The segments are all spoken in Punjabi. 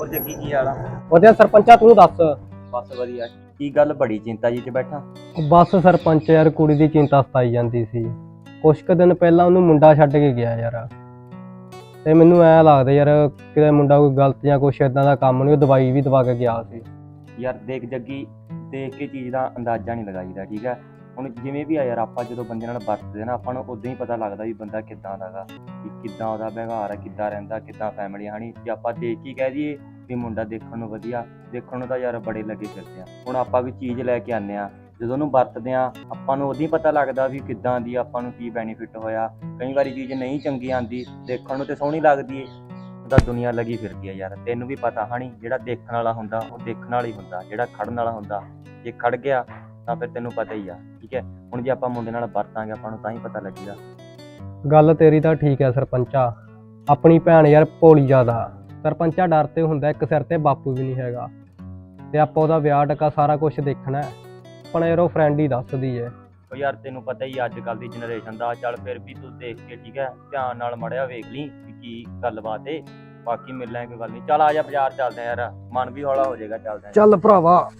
ਹੋਰ ਜੱਗੀ ਕੀ ਹਾਲ ਆ? ਵਧੀਆ ਸਰਪੰਚਾ ਤੂੰ ਦੱਸ? ਬਸ ਵਧੀਆ। ਕੀ ਗੱਲ ਬੜੀ ਚਿੰਤਾ ਜੀ ਚ ਬੈਠਾ? ਬਸ ਸਰਪੰਚ ਯਾਰ ਕੁੜੀ ਦੀ ਚਿੰਤਾ ਸਤਾਈ ਜਾਂਦੀ ਸੀ। ਕੁਛ ਕੁ ਦਿਨ ਪਹਿਲਾਂ ਉਹਨੂੰ ਮੁੰਡਾ ਛੱਡ ਕੇ ਗਿਆ ਯਾਰ। ਤੇ ਮੈਨੂੰ ਐ ਲੱਗਦਾ ਯਾਰ ਕਿਤੇ ਮੁੰਡਾ ਕੋਈ ਗਲਤ ਜਾਂ ਕੁਛ ਇਦਾਂ ਦਾ ਕੰਮ ਨਹੀਂ ਉਹ ਦਵਾਈ ਵੀ ਦਵਾ ਕੇ ਗਿਆ ਸੀ। ਯਾਰ ਦੇਖ ਜੱਗੀ ਦੇਖ ਕੇ ਚੀਜ਼ ਦਾ ਅੰਦਾਜ਼ਾ ਨਹੀਂ ਲਗਾਈਦਾ ਠੀਕ ਹੈ ਹੁਣ ਜਿਵੇਂ ਵੀ ਆ ਯਾਰ ਆਪਾਂ ਜਦੋਂ ਬੰਦੇ ਨਾਲ ਵਰਤਦੇ ਨਾ ਆਪਾਂ ਨੂੰ ਉਦਾਂ ਹੀ ਪਤਾ ਲੱਗਦਾ ਵੀ ਬੰਦਾ ਕਿੱਦਾਂ ਦਾਗਾ ਕਿ ਕਿੱਦਾਂ ਉਹਦਾ ਵਿਵਹਾਰ ਹੈ ਕਿੱਦਾਂ ਰਹਿੰਦਾ ਕਿੱਦਾਂ ਫੈਮਿਲੀ ਹਣੀ ਜੇ ਆਪਾਂ ਦੇਖ ਕੇ ਕਹਿ ਦਈਏ ਵੀ ਮੁੰਡਾ ਦੇਖਣ ਨੂੰ ਵਧੀਆ, ਦੇਖਣ ਨੂੰ ਤਾਂ ਯਾਰ ਬੜੇ ਲੱਗੇ ਫਿਰਦੇ ਆ। ਹੁਣ ਆਪਾਂ ਵੀ ਚੀਜ਼ ਲੈ ਕੇ ਆਨੇ ਆ, ਜਦੋਂ ਉਹਨੂੰ ਵਰਤਦੇ ਆ, ਆਪਾਂ ਨੂੰ ਉਦੋਂ ਹੀ ਪਤਾ ਲੱਗਦਾ ਵੀ ਕਿੱਦਾਂ ਦੀ ਆਪਾਂ ਨੂੰ ਕੀ ਬੈਨੀਫਿਟ ਹੋਇਆ। ਕਈ ਵਾਰੀ ਚੀਜ਼ ਨਹੀਂ ਚੰਗੀ ਆਂਦੀ ਦੇਖਣ ਨੂੰ ਤੇ ਸੋਹਣੀ ਲੱਗਦੀ ਏ। ਉਹਦਾ ਦੁਨੀਆ ਲੱਗੀ ਫਿਰਦੀ ਆ ਯਾਰ, ਤੈਨੂੰ ਵੀ ਪਤਾ ਹਣੀ, ਜਿਹੜਾ ਦੇਖਣ ਵਾਲਾ ਹੁੰਦਾ, ਉਹ ਦੇਖਣ ਵਾਲਾ ਹੀ ਹੁੰਦਾ, ਜਿਹੜਾ ਖੜਨ ਵਾਲਾ ਹੁੰਦਾ। ਜੇ ਖੜ ਗਿਆ, ਤਾਂ ਫਿਰ ਤੈਨੂੰ ਪਤਾ ਹੀ ਆ, ਠੀਕ ਹੈ? ਹੁਣ ਜੇ ਆਪਾਂ ਮੁੰਡੇ ਨਾਲ ਵਰਤਾਂਗੇ, ਆਪਾਂ ਨੂੰ ਤਾਂ ਹੀ ਪਤਾ ਲੱਗੇਗਾ। ਗੱਲ ਤੇਰੀ ਤਾਂ ਠੀਕ ਹੈ ਸਰਪੰਚਾ, ਆਪਣੀ ਭੈਣ ਯਾਰ ਭੋਲੀ ਜ਼ਿਆਦਾ। ਸਰਪੰਚਾ ਡਰ ਤੇ ਹੁੰਦਾ ਇੱਕ ਸਿਰ ਤੇ ਬਾਪੂ ਵੀ ਨਹੀਂ ਹੈਗਾ। ਤੇ ਆਪਾਂ ਉਹਦਾ ਵਿਆਹ ਟਕਾ ਸਾਰਾ ਕੁਝ ਦੇਖਣਾ ਹੈ। ਆਪਣਾ ਯਾਰ ਉਹ ਫਰੈਂਡ ਹੀ ਦੱਸਦੀ ਹੈ ਉਹ ਯਾਰ ਤੈਨੂੰ ਪਤਾ ਹੀ ਅੱਜ ਕੱਲ ਦੀ ਜਨਰੇਸ਼ਨ ਦਾ ਚੱਲ ਫਿਰ ਵੀ ਤੂੰ ਦੇਖ ਕੇ ਠੀਕ ਹੈ ਧਿਆਨ ਨਾਲ ਮੜਿਆ ਵੇਖ ਲਈ ਵੀ ਕੀ ਗੱਲਬਾਤ ਏ। ਬਾਕੀ ਮਿਲ ਲਾਂਗੇ ਕੋਈ ਗੱਲ ਨਹੀਂ। ਚੱਲ ਆ ਜਾ ਬਾਜ਼ਾਰ ਚੱਲਦੇ ਆ ਯਾਰ। ਮਨ ਵੀ ਹੌਲਾ ਹੋ ਜਾਏਗਾ ਚੱਲਦੇ ਆ ਚੱਲ ਭਰਾਵਾ।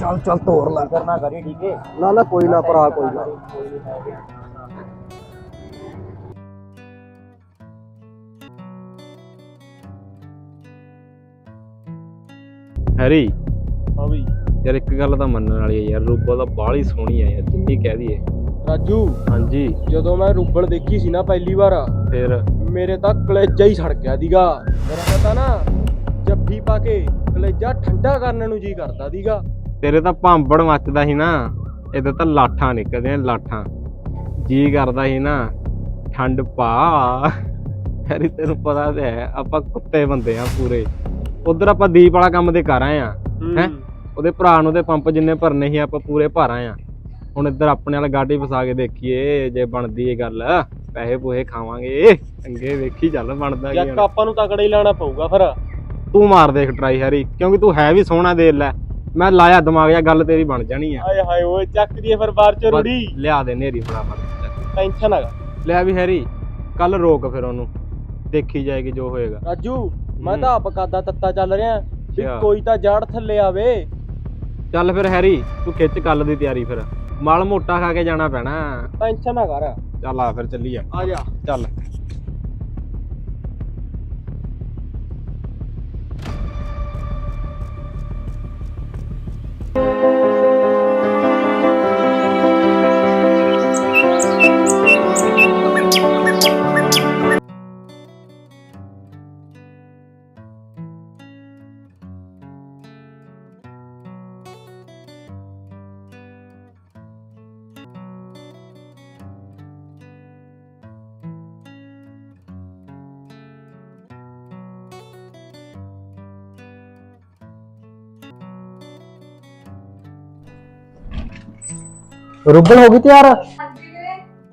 ਚੱਲ ਚੱਲ ਤੋਰ ਲੈ। ਕਰਨਾ ਕਰੀ ਠੀਕ ਏ? ਨਾ ਨਾ ਕੋਈ ਨਾ ਭਰਾ ਕੋਈ ਨਾ। ਹੈਰੀ ਹਾਂ ਬਈ। ਯਾਰ ਇੱਕ ਗੱਲ ਤਾਂ ਮੰਨਣ ਵਾਲੀ ਹੈ ਯਾਰ ਰੂਪਾ ਤਾਂ ਬਾਹਲੀ ਸੋਹਣੀ ਹੈ ਯਾਰ ਜਿੰਨੀ ਕਹਿ ਦਈਏ। ਰਾਜੂ ਹਾਂਜੀ। ਜਦੋਂ ਮੈਂ ਰੂਬਲ ਦੇਖੀ ਸੀ ਨਾ ਪਹਿਲੀ ਵਾਰ ਫਿਰ? ਮੇਰੇ ਤਾਂ ਕਲੇਜਾ ਹੀ ਸੜ ਗਿਆ ਦੀਗਾ। ਮੇਰਾ ਤਾਂ ਨਾ ਜੱਫੀ ਪਾ ਕੇ ਕਲੇਜਾ ਠੰਡਾ ਕਰਨ ਨੂੰ ਜੀ ਕਰਦਾ ਦੀਗਾ। ਤੇਰੇ ਤਾਂ ਭਾਂਬੜ ਮੱਚਦਾ ਸੀ ਨਾ ਇਹਦੇ ਤਾਂ ਲਾਠਾਂ ਨਿਕਲਦੀਆਂ ਲਾਠਾਂ। ਜੀ ਕਰਦਾ ਸੀ ਨਾ ਠੰਡ ਪਾ। ਹੈਰੀ ਤੈਨੂੰ ਪਤਾ ਤੇ ਹੈ ਆਪਾਂ ਕੁੱਤੇ ਬੰਦੇ ਆ ਪੂਰੇ। ਉਧਰ ਆਪਾਂ ਦੀਪ ਵਾਲਾ ਕੰਮ ਤੇ ਕਰ ਆਏ ਆ ਹੈਂ? ਉਹਦੇ ਭਰਾ ਨੂੰ ਤੇ ਪੰਪ ਜਿੰਨੇ ਭਰਨੇ ਸੀ ਆਪਾਂ ਪੂਰੇ ਭਰ ਆਏ ਆ। ਹੁਣ ਇੱਧਰ ਆਪਣੇ ਵਾਲਾ ਗਾਡੀ ਫਸਾ ਕੇ ਦੇਖੀਏ ਜੇ ਬਣਦੀ ਇਹ ਗੱਲ। ਪੈਸੇ ਪੂਹੇ ਖਾਵਾਂਗੇ। ਚੰਗੇ ਵੇਖੀ ਚੱਲ ਬਣਦਾ ਕੀ ਜੱਕ। ਆਪਾਂ ਨੂੰ ਤਕੜਾ ਹੀ ਲਾਣਾ ਪਊਗਾ ਫਿਰ। ਤੂੰ ਮਾਰ ਦੇਖ ਟਰਾਈ ਹੈਰੀ ਕਿਉਂਕਿ ਤੂੰ ਹੈ ਵੀ ਸੋਹਣਾ ਦੇ ਲੈ। ਮੈਂ ਲਾਇਆ ਦਿਮਾਗ ਆ ਗੱਲ ਤੇਰੀ ਬਣ ਜਾਣੀ ਆ। ਹਾਏ ਹਾਏ ਓਏ ਚੱਕ ਦੀਏ ਫਿਰ ਬਾਹਰ ਚ ਰੂੜੀ। ਲਿਆ ਦੇ ਨੇਰੀ ਫਟਾਫਟ ਟੈਨਸ਼ਨ ਹੈਗਾ ਲਿਆ ਵੀ ਹੈਰੀ ਕੱਲ ਰੋਕ ਫਿਰ ਉਹਨੂੰ। ਦੇਖੀ ਜਾਏਗੀ ਜੋ ਹੋਏਗਾ। ਰਾਜੂ। ਮੈਂ। ਤਾਂ ਆਪ ਕਾਦਾ ਤੱਤਾ ਚੱਲ ਰਿਹਾ। ਵੀ ਅੱਛਾ। ਕੋਈ ਤਾਂ ਜੜ ਥੱਲੇ ਆਵੇ। ਚੱਲ ਫਿਰ ਹੈਰੀ ਤੂੰ ਖਿੱਚ ਕੱਲ ਦੀ ਤਿਆਰੀ ਫਿਰ। ਮਾਲ ਮੋਟਾ ਖਾ ਕੇ ਜਾਣਾ ਪੈਣਾ। ਟੈਨਸ਼ਨ ਨਾ ਕਰ। ਚੱਲ ਆ ਫਿਰ ਚੱਲੀਏ। ਆ ਜਾ। ਚੱਲ। ਰੁੱਬਲ ਹੋ ਗਈ ਤਿਆਰ?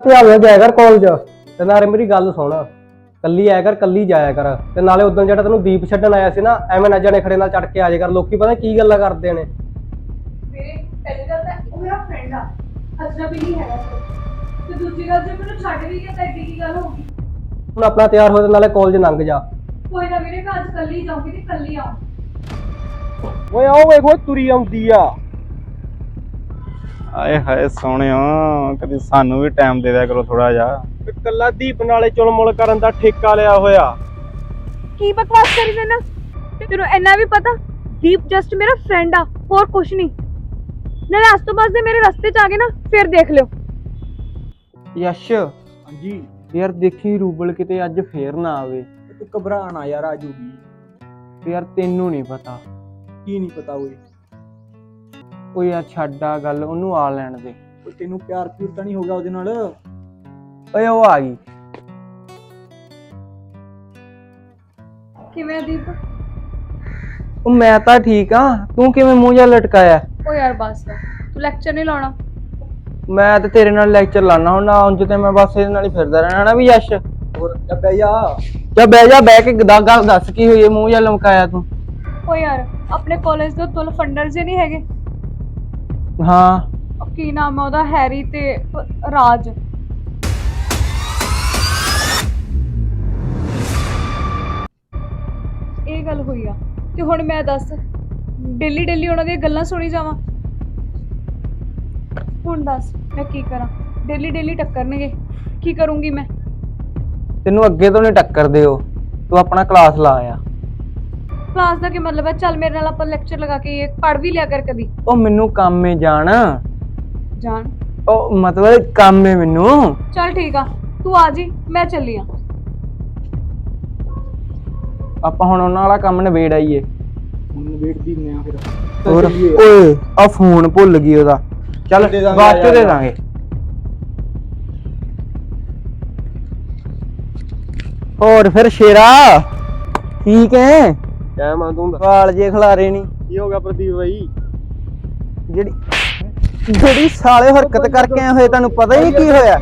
ਤੇ ਆਵੇਂ ਜਾਇਆ ਕਰ ਕਾਲਜ ਤੇ ਨਾਲੇ ਮੇਰੀ ਗੱਲ ਸੁਣ ਕੱਲੀ ਆਇਆ ਕਰ ਕੱਲੀ ਜਾਇਆ ਕਰ। ਤੇ ਨਾਲੇ ਉਦੋਂ ਜਿਹੜਾ ਤੈਨੂੰ ਦੀਪ ਛੱਡਣ ਆਇਆ ਸੀ ਨਾ ਐਵੇਂ ਨਾ ਜਾਣੇ ਖੜੇ ਨਾਲ ਚੜ ਕੇ ਆ ਜਾਇਆ ਕਰ। ਲੋਕੀ ਪਤਾ ਕੀ ਗੱਲਾਂ ਕਰਦੇ ਨੇ? ਮੇਰੇ ਪਹਿਲੀ ਗੱਲ ਤਾਂ ਉਹ ਮੇਰਾ ਫਰੈਂਡ ਆ। ਅਜਨਬੀ ਨਹੀਂ ਹੈਗਾ ਕੋਈ। ਤੇ ਦੂਜੀ ਗੱਲ ਜੇ ਮੈਨੂੰ ਛੱਡ ਵੀ ਗਿਆ ਤਾਂ ਐਡੀ ਕੀ ਗੱਲ ਹੋਊਗੀ ਹੁਣ ਆਪਣਾ ਤਿਆਰ ਹੋ ਤੇ ਨਾਲੇ ਕਾਲਜ ਲੰਘ ਜਾ। ਕੋਈ ਨਾ ਵੀਰੇ ਮੈਂ ਅੱਜ ਕੱਲੀ ਜਾਊਂਗੀ ਤੇ ਕੱਲੀ ਆਉਂ ਓਏ ਆਓ ਵੇਖੋ ਤੁਰੀ ਆਉਂਦੀ ਆ। ਆਏ ਹਾਏ ਸੋਹਣਿਓ ਕਦੀ ਸਾਨੂੰ ਵੀ ਟਾਈਮ ਦੇ ਦਿਆ ਕਰੋ ਥੋੜਾ ਜਿਹਾ। ਕੱਲਾ ਦੀਪ ਨਾਲੇ ਚੁਲਮੁਲ ਕਰਨ ਦਾ ਠੇਕਾ ਲਿਆ ਹੋਇਆ। ਕੀ ਬਕਵਾਸ ਕਰੀ ਜਾਨਾ ਤੈਨੂੰ ਇੰਨਾ ਵੀ ਪਤਾ? ਦੀਪ ਜਸਟ ਮੇਰਾ ਫਰੈਂਡ ਆ ਹੋਰ ਕੁਛ ਨਹੀਂ। ਨਾਲੇ ਅੱਜ ਤੋਂ ਬਾਅਦ ਜੇ ਮੇਰੇ ਰਸਤੇ ਚ ਆ ਗਏ ਨਾ ਫਿਰ ਦੇਖ ਲਿਓ। ਯਸ਼ ਹਾਂਜੀ। ਯਾਰ ਦੇਖੀ ਰੂਬਲ ਕਿਤੇ ਅੱਜ ਫੇਰ ਨਾ ਆਵੇ। ਤੂੰ ਘਬਰਾਣਾ ਯਾਰ ਆ ਜੂਗੀ। ਤੇ ਯਾਰ ਤੈਨੂੰ ਨਹੀਂ ਪਤਾ। ਕੀ ਨਹੀਂ ਪਤਾ ਓਏ? ਉਹ ਯਾਰ ਛੱਡ ਆ ਗੱਲ ਉਹਨੂੰ ਆ ਲੈਣ ਦੇ। ਓਏ ਤੈਨੂੰ ਪਿਆਰ ਪਿਉਰ ਤਾਂ ਨਹੀਂ ਹੋ ਗਿਆ ਉਹਦੇ ਨਾਲ? ਓਏ ਉਹ ਆ ਗਈ। ਕਿਵੇਂ ਦੀਪ? ਉਹ ਮੈਂ ਤਾਂ ਠੀਕ ਆ। ਤੂੰ ਕਿਵੇਂ ਮੂੰਹ ਜਿਹਾ ਲਟਕਾਇਆ? ਓ ਯਾਰ ਬਸ। ਤੂੰ ਲੈਕਚਰ ਨਹੀਂ ਲਾਉਣਾ? ਮੈਂ ਤੇ ਤੇਰੇ ਨਾਲ ਲੈਕਚਰ ਲਾਣਾ ਹੁਣ ਨਾ ਉਂਝ ਤੇ ਮੈਂ ਬਸ ਇਹਦੇ ਨਾਲ ਹੀ ਫਿਰਦਾ ਰਹਿਣਾ ਨਾ ਵੀ ਯਸ਼? ਹੋਰ ਜਾ ਬਹਿ ਜਾ। ਜਾ ਬਹਿ ਜਾ ਬਹਿ ਕੇ ਗਦਾ ਗੱਲ ਦੱਸ ਕੀ ਹੋਈ ਹੈ ਮੂੰਹ ਜਿਹਾ ਲਮਕਾਇਆ ਤੂੰ। ਓ ਯਾਰ ਆਪਣੇ ਕਾਲਜ ਦੇ ਤੁਲ ਫੰਡਰ ਜੇ ਨਹੀਂ ਹੈਗੇ। ਹਾਂ। ਉਹ ਕੀ ਨਾਮ ਹੈ ਉਹਦਾ? ਹੈਰੀ ਤੇ ਰਾਜ। ਇਹ ਗੱਲ ਹੋਈ ਆ। ਤੇ ਹੁਣ ਮੈਂ ਦੱਸ ਡੇਲੀ ਡੇਲੀ ਉਹਨਾਂ ਦੀਆਂ ਗੱਲਾਂ ਸੁਣੀ ਜਾਵਾਂ? ਹੁਣ ਦੱਸ ਮੈਂ ਕੀ ਕਰਾਂ? Daily daily ਟੱਕਰਨਗੇ। ਕੀ ਕਰੂੰਗੀ ਮੈਂ? ਤੈਨੂੰ ਅੱਗੇ ਤੋਂ ਨਹੀਂ ਟੱਕਰਦੇ ਹੋ ਤੂੰ ਆਪਣਾ ਕਲਾਸ ਲਾ ਆ। ਕਲਾਸ ਦਾ ਕੀ ਮਤਲਬ ਹੈ? ਚੱਲ ਮੇਰੇ ਨਾਲ ਆਪਾਂ ਲੈਕਚਰ ਲਗਾ ਕੇ ਇਹ ਪੜ੍ਹ ਵੀ ਲਿਆ ਕਰ ਕਦੀ। ਉਹ ਮੈਨੂੰ ਕੰਮ ਏ ਜਾਣ। ਜਾਣ। ਉਹ ਮਤਲਬ ਕੰਮ ਏ ਮੈਨੂੰ। ਚੱਲ ਠੀਕ ਆ ਤੂੰ ਆ ਜੀ ਮੈਂ ਚੱਲੀ ਆ। ਆਪਾਂ ਹੁਣ ਉਹਨਾਂ ਵਾਲਾ ਕੰਮ ਨਿਬੇੜ ਆਈਏ। ਹੁਣ ਵੇਟ ਦੀ ਨੇ ਫਿਰ। ਹੋਰ ਓਏ ਆ ਫੋਨ ਭੁੱਲ ਗਈ ਉਹਦਾ। ਚੱਲ ਬਾਅਦ ਚ। ਦੇ ਦਾਂਗੇ। ਹੋਰ ਫਿਰ ਸ਼ੇਰਾ ਠੀਕ ਹੈ ਕਹਿ ਮਾਂ ਤੂੰ ਵਾਲ ਜੇ ਖਲਾਰੇ ਨਹੀਂ ਕੀ ਹੋ ਗਿਆ ਪ੍ਰਦੀਪ ਬਾਈ? ਜਿਹੜੀ ਜਿਹੜੀ ਸਾਲੇ ਹਰਕਤ ਕਰਕੇ ਆਏ ਹੋਏ ਤੁਹਾਨੂੰ ਪਤਾ ਹੀ ਨਹੀਂ ਕੀ ਹੋਇਆ।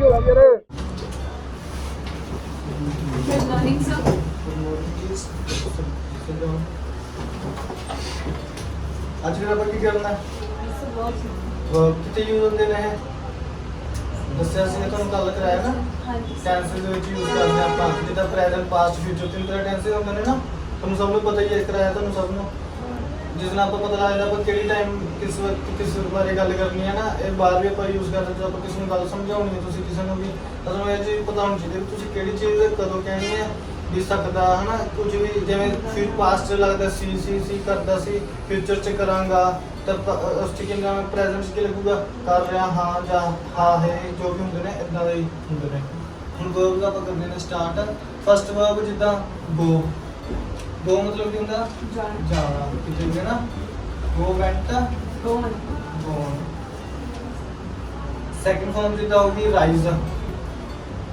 ਅੱਜ ਫਿਰ ਆਪਾਂ ਕੀ ਕਰਨਾ ਹੈ ਵਰਕ ਕਿਤੇ ਯੂਜ਼ ਹੁੰਦੇ ਨੇ ਇਹ? ਦੱਸਿਆ ਸੀ ਤੁਹਾਨੂੰ ਕੱਲ ਕਰਾਇਆ ਨਾ? ਟੈਂਸਸ ਦੇ ਵਿੱਚ ਯੂਜ਼ ਕਰਦੇ ਹਾਂ ਆਪਾਂ। ਜਿੱਦਾਂ ਪ੍ਰੈਜ਼ੈਂਟ ਪਾਸਟ ਫਿਊਚਰ ਤਿੰਨ ਤਰ੍ਹਾਂ ਟੈਂਸਸ ਹੁੰਦੇ ਨੇ ਨਾ। ਤੁਹਾਨੂੰ ਸਭ ਨੂੰ ਪਤਾ ਹੀ ਹੈ ਕਰਾਇਆ ਤੁਹਾਨੂੰ ਸਭ ਨੂੰ। ਜਿਸ ਨਾਲ ਆਪਾਂ ਪਤਾ ਲੱਗਦਾ ਆਪਾਂ ਕਿਹੜੀ ਟਾਈਮ ਕਿਸ ਵਕਤ ਕਿਸ ਬਾਰੇ ਗੱਲ ਕਰਨੀ ਹੈ ਨਾ, ਇਹ ਬਾਰ ਵੀ ਆਪਾਂ ਯੂਜ਼ ਕਰਦੇ ਜਦੋਂ ਆਪਾਂ ਕਿਸੇ ਨੂੰ ਗੱਲ ਸਮਝਾਉਣੀ ਹੈ ਤੁਸੀਂ ਕਿਸੇ ਨੂੰ ਵੀ। ਤਾਂ ਤੁਹਾਨੂੰ ਇਹ ਚੀਜ਼ ਪਤਾ ਹੋਣੀ ਚਾਹੀਦੀ ਵੀ ਤੁਸੀਂ ਕਿਹੜੀ ਚੀਜ਼ ਕਦੋਂ ਕਹਿਣੀ ਹੈ ਵੀ ਸਕਦਾ, ਹਨਾ? ਕੁਝ ਵੀ ਜਿਵੇਂ ਫਿਰ ਪਾਸਟ ਚ ਲੱਗਦਾ ਸੀ ਸੀ ਸੀ, ਕਰਦਾ ਸੀ ਫਿਊਚਰ ਚ ਕਰਾਂਗਾ, ਤਾਂ ਉਸ ਚ ਕੀ ਨਾਮ ਪ੍ਰੈਜ਼ੈਂਟ ਚ ਕੀ ਲੱਗੂਗਾ? ਕਰ ਰਿਹਾ, ਹਾਂ, ਜਾਂ ਹਾਂ, ਹੈ, ਜੋ ਵੀ ਹੁੰਦੇ ਨੇ ਇਦਾਂ ਦੇ ਹੀ ਹੁੰਦੇ ਨੇ। ਹੁਣ verb ਦਾ ਆਪਾਂ ਕਰਦੇ ਨੇ ਸਟਾਰਟ ਫਸਟ ਵਰਬ ਜਿੱਦਾਂ ਗੋ ਗੋ ਮਤਲਬ ਕੀ ਹੁੰਦਾ? ਜਾਣਾ। ਕਿਤੇ ਵੀ ਨਾ? Go went gone second form ਜਿੱਦਾਂ ਹੋਗੀ ਰਾਈਜ਼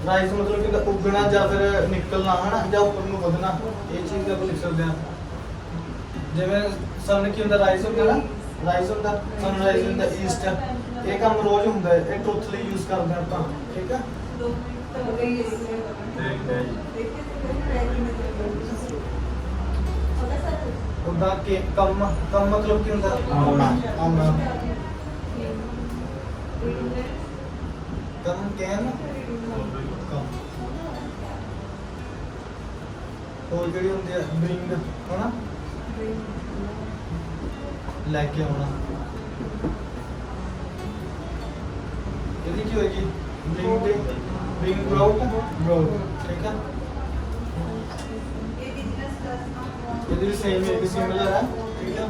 ਰਾਈਜ਼ ਮਤਲਬ ਕਿ ਉੱਗਣਾ ਜਾਂ ਫਿਰ ਨਿਕਲਣਾ ਹਨਾ ਜਾਂ ਉੱਪਰ ਨੂੰ ਵਧਣਾ। ਇਹ ਚੀਜ਼ ਆਪਾਂ ਲਿਖ ਸਕਦੇ ਹਾਂ। ਜਿਵੇਂ ਸਨ ਕੀ ਹੁੰਦਾ? ਰਾਈਜ਼ ਹੁੰਦਾ ਨਾ? ਰਾਈਜ਼ ਹੁੰਦਾ। ਸਨ ਰਾਈਜ਼ ਹੁੰਦਾ ਈਸਟ ਇਹ ਕੰਮ ਰੋਜ਼ ਹੁੰਦਾ ਹੈ। ਇਹ ਟਰੂਥਲੀ ਯੂਜ਼ ਕਰਦੇ ਆਪਾਂ। ਠੀਕ ਹੈ? ਉਹਦਾ ਕਿ ਕੰਮ ਕੰਮ ਮਤਲਬ ਕੀ ਹੁੰਦਾ? ਆਉਣਾ ਆਉਣਾ ਕੰਮ। ਕਹਿਣ? ਹੋਰ ਜਿਹੜੀ ਹੁੰਦੀ ਹੈ ਬ੍ਰਿੰਗ ਹਨਾ? ਲੈ ਕੇ ਆਉਣਾ। ਇਹਦੀ ਕੀ ਹੋਏਗੀ? ਬ੍ਰਿੰਗ ਦੇ ਬ੍ਰਿੰਗ ਬ੍ਰੌਟ ਬ੍ਰੌਟ ਠੀਕ ਹੈ ਇਹਦੀ ਵੀ ਸੇਮ ਹੈ ਸਿਮਿਲਰ ਹੈ ਠੀਕ ਹੈ?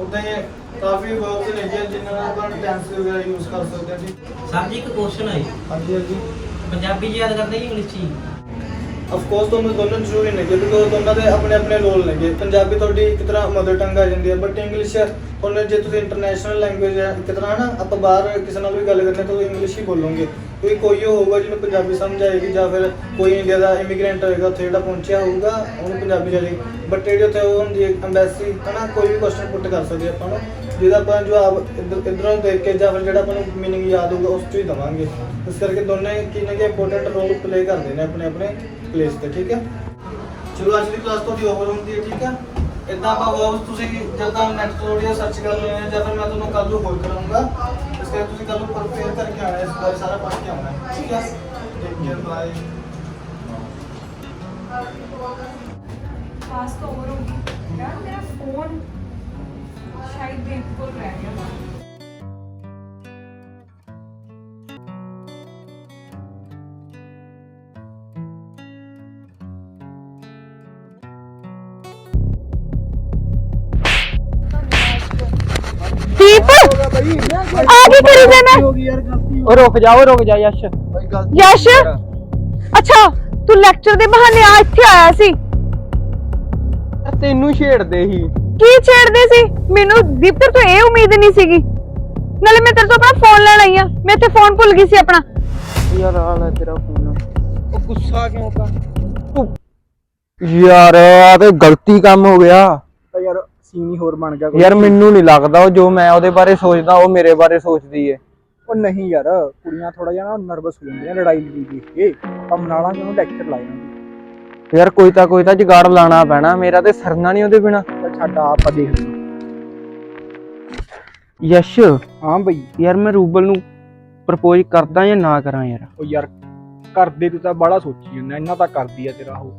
ਉਦਾਂ ਹੀ ਕਾਫੀ ਵਰਬਸ ਨੇ ਜਿਨ੍ਹਾਂ ਨਾਲ ਆਪਾਂ ਟੈਂਸ ਵਗੈਰਾ ਯੂਜ਼ ਕਰ ਸਕਦੇ ਹਾਂ ਜੀ। ਸਰ ਜੀ ਇੱਕ ਕੁਐਸਚਨ ਹੈ ਹਾਂਜੀ ਹਾਂਜੀ। ਪੰਜਾਬੀ ਚ ਯਾਦ ਕਰਦੇ ਕਿ ਇੰਗਲਿਸ਼ ਚ ਹੀ? ਆਫ ਕੋਰਸ ਤੁਹਾਨੂੰ ਦੋਨੋਂ ਜ਼ਰੂਰੀ ਨੇ ਬਿਕੋਜ਼ ਦੋਨਾਂ ਦੇ ਆਪਣੇ ਆਪਣੇ ਰੋਲ ਨੇਗੇ। ਪੰਜਾਬੀ ਤੁਹਾਡੀ ਇੱਕ ਤਰ੍ਹਾਂ ਮਦਰ ਟੰਗ ਆ ਜਾਂਦੀ ਹੈ ਬਟ ਇੰਗਲਿਸ਼ ਤੁਹਾਨੂੰ ਜੇ ਤੁਸੀਂ ਇੰਟਰਨੈਸ਼ਨਲ ਲੈਂਗੁਏਜ ਹੈ, ਇੱਕ ਤਰ੍ਹਾਂ ਨਾ ਆਪਾਂ ਬਾਹਰ ਕਿਸੇ ਨਾਲ ਵੀ ਗੱਲ ਕਰਨੀ ਤਾਂ ਇੰਗਲਿਸ਼ ਹੀ ਬੋਲੋਗੇ। ਕੋਈ ਕੋਈ ਹੋਊਗਾ ਜਿਹਨੂੰ ਪੰਜਾਬੀ ਸਮਝ ਆਏਗੀ, ਜਾਂ ਫਿਰ ਕੋਈ ਇੰਡੀਆ ਦਾ ਇਮੀਗ੍ਰੈਂਟ ਹੋਏਗਾ, ਉੱਥੇ ਜਿਹੜਾ ਪਹੁੰਚਿਆ ਹੋਊਗਾ, ਉਹਨੂੰ ਪੰਜਾਬੀ ਜਾਏਗੀ। ਬਟ ਜਿਹੜੀ ਉੱਥੇ ਉਹ ਹੁੰਦੀ ਹੈ ਐਮਬੈਸੀ ਹਨਾ, ਕੋਈ ਵੀ ਕੁਐਸਚਨ ਪੁੱਟ ਕਰ ਸਕਦੇ ਆਪਾਂ ਨੂੰ ਜਿਹਦਾ ਆਪਾਂ ਜਵਾਬ ਇੱਧਰ, ਇੱਧਰੋਂ ਦੇਖ ਕੇ, ਜਾਂ ਫਿਰ ਜਿਹੜਾ ਆਪਾਂ ਨੂੰ ਮੀਨਿੰਗ ਯਾਦ ਹੋਊਗਾ, ਉਸ ਤੋਂ ਹੀ ਦਵਾਂਗੇ। ਇਸ ਕਰਕੇ ਦੋਨੇ ਕਿੰਨੇ ਕਿ ਇੰਪੋਰਟੈਂਟ ਰੋਲ ਪਲੇ ਕਰਦੇ ਨੇ ਆਪਣੇ ਆਪਣੇ। ਪਲੇਸ ਤੇ ਠੀਕ ਹੈ? ਚਲੋ ਅੱਜ ਦੀ ਕਲਾਸ ਤੁਹਾਡੀ ਓਵਰ ਹੁੰਦੀ ਹੈ ਠੀਕ ਹੈ? ਇਦਾਂ ਆਪਾਂ ਵਰਬਸ ਤੁਸੀਂ ਜਦੋਂ ਨੈਟ ਤੋਂ ਥੋੜੀ ਸਰਚ ਕਰ ਲੈਣੇ ਆ ਜਾਂ ਫਿਰ ਮੈਂ ਤੁਹਾਨੂੰ ਕੱਲ ਨੂੰ ਹੋਰ ਕਰਾਂਗਾ ਇਸ ਕਰਕੇ ਤੁਸੀਂ ਕੱਲ ਨੂੰ ਪ੍ਰਪੇਅਰ ਕਰਕੇ ਆਉਣਾ ਹੈ, ਇਸ ਬਾਰੇ ਸਾਰਾ ਪੜ੍ਹ ਕੇ ਆਉਣਾ ਹੈ ਠੀਕ ਹੈ? ਟੇਕ ਕੇਅਰ ਬਾਏ ਪਾਸ ਤਾਂ ਓਵਰ ਹੋ ਗਈ। ਯਾਰ ਮੇਰਾ ਫੋਨ ਸ਼ਾਇਦ ਦੇਖ ਕੋਲ ਰਹਿ ਗਿਆ। ਆ ਕੀ ਕਰੀ ਜਾਣਾ ਉਹ ਰੁਕ ਜਾ ਉਹ ਰੁਕ ਜਾ ਯਸ਼। ਯਸ਼? ਅੱਛਾ ਤੂੰ ਲੈਕਚਰ ਦੇ ਬਹਾਨੇ ਆ ਇੱਥੇ ਆਇਆ ਸੀ। ਤੈਨੂੰ ਛੇੜਦੇ ਹੀ ਕੀ ਛੇੜਦੇ ਸੀ? ਮੈਨੂੰ ਦੀਪ ਤੇਰੇ ਤੋਂ ਇਹ ਉਮੀਦ ਨਹੀਂ ਸੀਗੀ। ਨਾਲੇ ਮੈਂ ਤੇਰੇ ਤੋਂ ਆਪਣਾ ਫੋਨ ਲੈਣ ਆਈ ਆ ਮੈਂ ਇੱਥੇ ਫੋਨ ਭੁੱਲ ਗਈ ਸੀ ਆਪਣਾ। ਯਾਰ ਆ ਲੈ ਤੇਰਾ ਫੋਨ ਉਹ ਗੁੱਸਾ ਕਿਉਂ ਕਰ ਯਾਰ ਆ ਤੇ ਗਲਤੀ ਕੰਮ ਹੋ ਗਿਆ। ਸੀਨ ਹੀ ਹੋਰ ਬਣ ਗਿਆ ਕੋਈ। ਯਾਰ ਮੈਨੂੰ ਨਹੀਂ ਲੱਗਦਾ ਉਹ ਜੋ ਮੈਂ ਉਹਦੇ ਬਾਰੇ ਸੋਚਦਾ ਉਹ ਮੇਰੇ ਬਾਰੇ ਸੋਚਦੀ ਏ। ਉਹ ਨਹੀਂ ਯਾਰ ਕੁੜੀਆਂ ਥੋੜਾ ਜਿਹਾ ਨਾ ਨਰਵਸ ਹੋ ਜਾਂਦੀਆਂ ਲੜਾਈ ਲੜੀ ਦੇਖ ਕੇ। ਆਪਾਂ ਮਨਾ ਲਾਂਗੇ ਉਹਨੂੰ ਲੈਕਚਰ ਲਾਇਆ ਯਾਰ ਕੋਈ ਤਾਂ ਕੋਈ ਤਾਂ ਜੁਗਾੜ ਲਾਣਾ ਪੈਣਾ ਮੇਰਾ ਤੇ ਸਰਨਾ ਨਹੀਂ ਉਹਦੇ ਬਿਨਾ। ਤਾਂ ਛੱਡ ਆ, ਆਪਾਂ ਦੇਖ ਲਵਾਂਗੇ ਯਸ਼। ਹਾਂ ਬਈ। ਯਾਰ ਮੈਂ ਰੂਬਲ ਨੂੰ ਪ੍ਰਪੋਜ਼ ਕਰਦਾ ਜਾਂ ਨਾ ਕਰਾਂ ਯਾਰ? ਉਹ ਯਾਰ ਕਰਦੇ ਤੂੰ ਤਾਂ ਬੜਾ ਸੋਚੀ ਜਾਂਦਾ ਇੰਨਾ ਤਾਂ ਕਰਦੀ ਆ ਤੇਰਾ ਉਹ।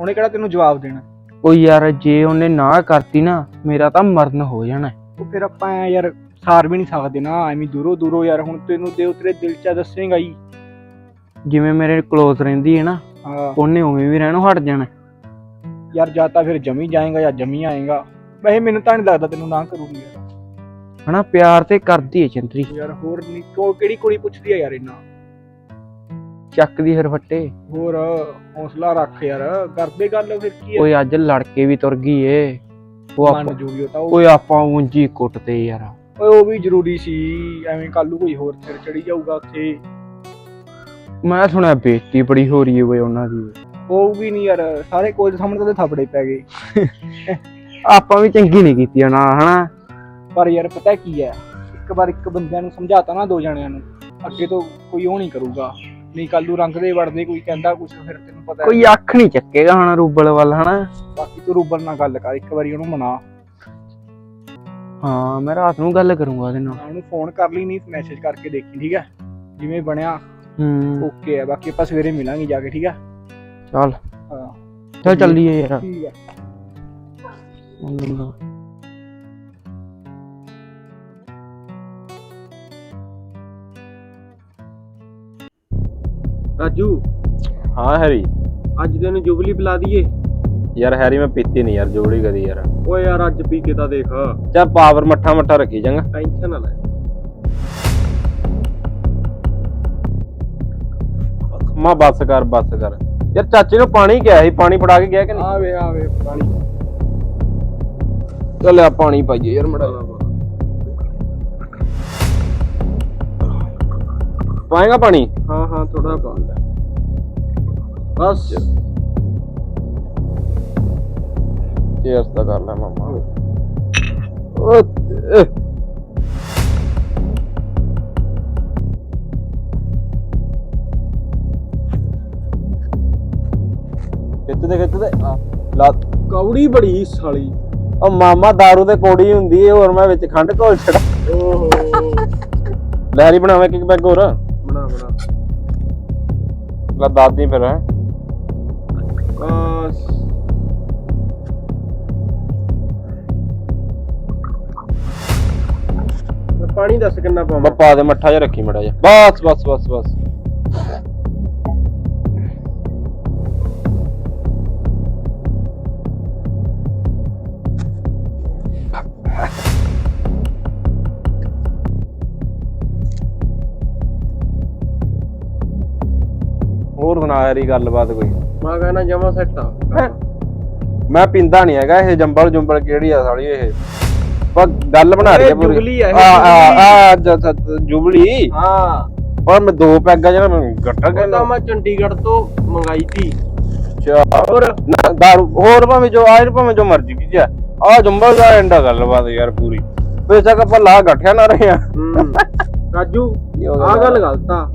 ਉਹਨੇ ਕਿਹੜਾ ਤੈਨੂੰ ਜਵਾਬ ਦੇਣਾ? ਉਹ ਯਾਰ ਜੇ ਉਹਨੇ ਨਾ ਕਰਤੀ ਨਾ ਮੇਰਾ ਤਾਂ ਮਰਨ ਹੋ ਜਾਣਾ ਉਹ ਫਿਰ ਆਪਾਂ ਐਂ ਯਾਰ ਸਾਰ ਵੀ ਨਹੀਂ ਸਕਦੇ ਨਾ ਐਵੇਂ ਦੂਰੋਂ ਦੂਰੋਂ ਯਾਰ ਹੁਣ ਤੈਨੂੰ ਤੇ ਤੇਰੇ ਦਿਲ ਚ ਦੱਸੇਗਾ ਹੀ। ਜਿਵੇਂ ਮੇਰੇ ਕਲੋਜ਼ ਰਹਿੰਦੀ ਹੈ ਨਾ ਹਾਂ। ਉਹਨੇ ਉਵੇਂ ਵੀ ਰਹਿਣੋਂ ਹਟ ਜਾਣਾ ਯਾਰ ਜਾਂ ਤਾਂ ਫਿਰ ਜਮੀ ਜਾਏਗਾ ਜਾਂ ਜਮੀ ਆਏਗਾ। ਵੈਸੇ ਮੈਨੂੰ ਤਾਂ ਨਹੀਂ ਲੱਗਦਾ ਤੈਨੂੰ ਨਾ ਕਰੂਗੀ ਯਾਰ। ਹਨਾ ਪਿਆਰ ਤੇ ਕਰਦੀ ਹੈ ਚੰਦਰੀ। ਯਾਰ ਹੋਰ ਨਹੀਂ ਕੋ ਕਿਹੜੀ ਕੁੜੀ ਪੁੱਛਦੀ ਆ ਯਾਰ ਇੰਨਾ? ਚੱਕਦੀ ਹਰਫੱਟੇ ਹੋਰ ਹੌਸਲਾ ਰੱਖ ਯਾਰ। ਕਰਦੇ ਗੱਲ ਫਿਰ ਕੀ ਓਏ ਅੱਜ ਲੜ ਕੇ ਵੀ ਤੁਰ ਗਈ ਏ। ਉਹ ਮੰਨ ਆਪਾਂ ਜੂਗੀ ਉਹ ਤਾਂ ਉਹ। ਓਏ ਆਪਾਂ ਉਂਜੀ ਕੁੱਟਦੇ ਯਾਰ। ਓਏ ਉਹ ਵੀ ਜ਼ਰੂਰੀ ਸੀ। ਐਵੇਂ ਕੱਲ ਨੂੰ ਕੋਈ ਹੋਰ ਸਿਰ ਚੜੀ ਜਾਊਗਾ ਉੱਥੇ। ਮੈਂ ਸੁਣਿਆ ਬੇਇੱਜ਼ਤੀ ਬੜੀ ਹੋ ਰਹੀ ਏ ਓਏ ਉਹਨਾਂ ਦੀ। ਹੋਊਗੀ ਨਹੀਂ ਯਾਰ। ਸਾਰੇ ਕੋਲ ਸਾਹਮਣੇ ਤਾਂ ਥਾਪੜੇ ਪੈ ਗਏ। ਆਪਾਂ ਵੀ ਚੰਗੀ ਨਹੀਂ ਕੀਤੀ ਨਾ ਹਨਾ? ਪਰ ਯਾਰ ਪਤਾ ਕੀ ਹੈ ਇੱਕ ਵਾਰ ਇੱਕ ਬੰਦਿਆਂ ਨੂੰ ਸਮਝਾਤਾ ਨਾ ਦੋ ਜਣਿਆਂ ਨੂੰ। ਅੱਗੇ ਤੋਂ ਕੋਈ ਉਹ ਨਹੀਂ ਕਰੂਗਾ। ਨਹੀਂ ਕੱਲ ਰੰਗ ਦੇ ਵੜਦੇ ਕੋਈ ਕਹਿੰਦਾ ਕੁਝ ਫਿਰ ਤੈਨੂੰ ਪਤਾ ਹੈ। ਕੋਈ ਅੱਖ ਨਹੀਂ ਚੱਕੇਗਾ ਹੁਣ ਰੂਬਲ ਵੱਲ ਹਨਾ? ਬਾਕੀ ਤੂੰ ਰੂਬਲ ਨਾਲ ਗੱਲ ਕਰ ਇੱਕ ਵਾਰੀ ਉਹਨੂੰ ਮਨਾ। ਹਾਂ ਮੈਂ ਰਾਤ ਨੂੰ ਗੱਲ ਕਰੂੰਗਾ ਉਹਦੇ ਨਾਲ। ਉਹਨੂੰ ਫੋਨ ਕਰ ਲਈ ਨਹੀਂ ਮੈਸੇਜ ਕਰਕੇ ਦੇਖੀ ਠੀਕ ਹੈ? ਜਿਵੇਂ ਬਣਿਆ ਹੂੰ। ਓਕੇ ਹੈ ਬਾਕੀ ਆਪਾਂ ਸਵੇਰੇ ਮਿਲਾਂਗੇ ਜਾ ਕੇ ਠੀਕ ਹੈ? ਚੱਲ। ਹਾਂ। ਚੱਲ ਚੱਲੀਏ ਯਾਰ। ਠੀਕ ਹੈ। ਰਾਜੂ। ਹਾਂ ਹੈਰੀ। ਅੱਜ ਤੈਨੂੰ ਜੁਬਲੀ ਪਿਲਾ ਦਈਏ। ਯਾਰ ਹੈਰੀ ਮੈਂ ਪੀਤੀ ਨਹੀਂ ਯਾਰ ਜੋੜੀ ਕਦੀ ਯਾਰ। ਓਏ ਯਾਰ ਅੱਜ ਪੀ ਕੇ ਤਾਂ ਦੇਖ। ਚੱਲ ਪਾਵਰ ਮੱਠਾ ਮੱਠਾ ਰੱਖੀ ਚੰਗਾ। ਟੈਨਸ਼ਨ ਨਾ ਲੈ। ਮਾ ਬੱਸ ਕਰ ਬੱਸ ਕਰ। ਯਾਰ ਚਾਚੇ ਨੂੰ ਪਾਣੀ ਕਿਹਾ ਸੀ ਪਾਣੀ ਫੜਾ ਕੇ ਗਿਆ ਕਿ ਨਹੀਂ? ਆਵੇ ਆਵੇ ਪਾਣੀ। ਚੱਲ ਆ ਪਾਣੀ ਪਾਈਏ ਯਾਰ ਮੜਾ। ਪਾਏਗਾ ਪਾਣੀ? ਹਾਂ ਹਾਂ ਥੋੜਾ ਪਾ ਲੈ। ਬਸ। ਚੇਅਰਸ ਤਾਂ ਕਰ ਲੈ ਮਾਮਾ। ਓ। ਖਿੱਚਦੇ ਖਿੱਚਦੇ। ਲਾ। ਕੌੜੀ ਬੜੀ ਸਾਲੀ। ਉਹ ਮਾਮਾ दारू ਤੇ ਕੋੜੀ ਹੁੰਦੀ ਏ ਹੋਰ ਮੈਂ ਵਿੱਚ ਖੰਡ ਘੋਲ ਛੜਾ ਓਹੋ। ਲਹਿਰੀ ਬਣਾਵੇਂ ਕਿ ਬੈਗ ਹੋਰ? ਬਣਾ ਲਾ ਦਾਦੀ ਫਿਰ ਹੈਂ। ਪਾਣੀ ਦੱਸ ਕਿੰਨਾ ਪਾਵਾਂ। ਪਾ ਦੇ ਮੱਠਾ ਜਿਹਾ ਰੱਖੀ ਮੜਾ ਜਾ ਬਸ ਬਸ ਬਸ ਬਸ। ਹੋਰ ਯਾਰੀ ਗੱਲਬਾਤ ਕੋਈ। ਮੈਂ ਕਹਿੰਦਾ ਜਮਾ ਸੈੱਟ ਆ। ਮੈਂ ਪਿੰਦਾ ਨਹੀਂ ਹੈਗਾ ਇਹ ਜੰਬਲ ਜੁੰਬਲ ਕਿਹੜੀ ਆ ਸਾਲੀ ਇਹ? ਪਰ ਗੱਲ ਬਣਾ ਰਹੀ ਹੈ ਪੂਰੀ। ਆ ਇਹ, ਆ ਆ ਜ- ਜ- ਜੁਬਲੀ? ਹਾਂ। ਪਰ ਮੈਂ ਦੋ ਪੈਗਾ ਜਿਹੜਾ ਮੈਂ ਗੱਟਾ ਉਹ ਤਾਂ ਕਹਿੰਦਾ। ਮੈਂ ਚੰਡੀਗੜ੍ਹ ਤੋਂ ਮੰਗਾਈ ਸੀ। ਹੋਰ? ਨਾ ਦਾਰੂ ਹੋਰ ਭਾਵੇਂ ਜੋ ਆਇਰ ਭਾਵੇਂ ਜੋ ਮਰਜ਼ੀ ਕੀ ਆ ਆ ਜੰਬਲ ਦਾ ਐਂਡਾ ਗੱਲਬਾਤ ਯਾਰ ਪੂਰੀ। ਬੇਸ਼ੱਕ ਆਪਾਂ ਲਾ ਗੱਠਿਆ ਨਾ ਰਹੇ ਆ। ਰਾਜੂ ਆ ਗੱਲ? ਗਲਤ ਆ।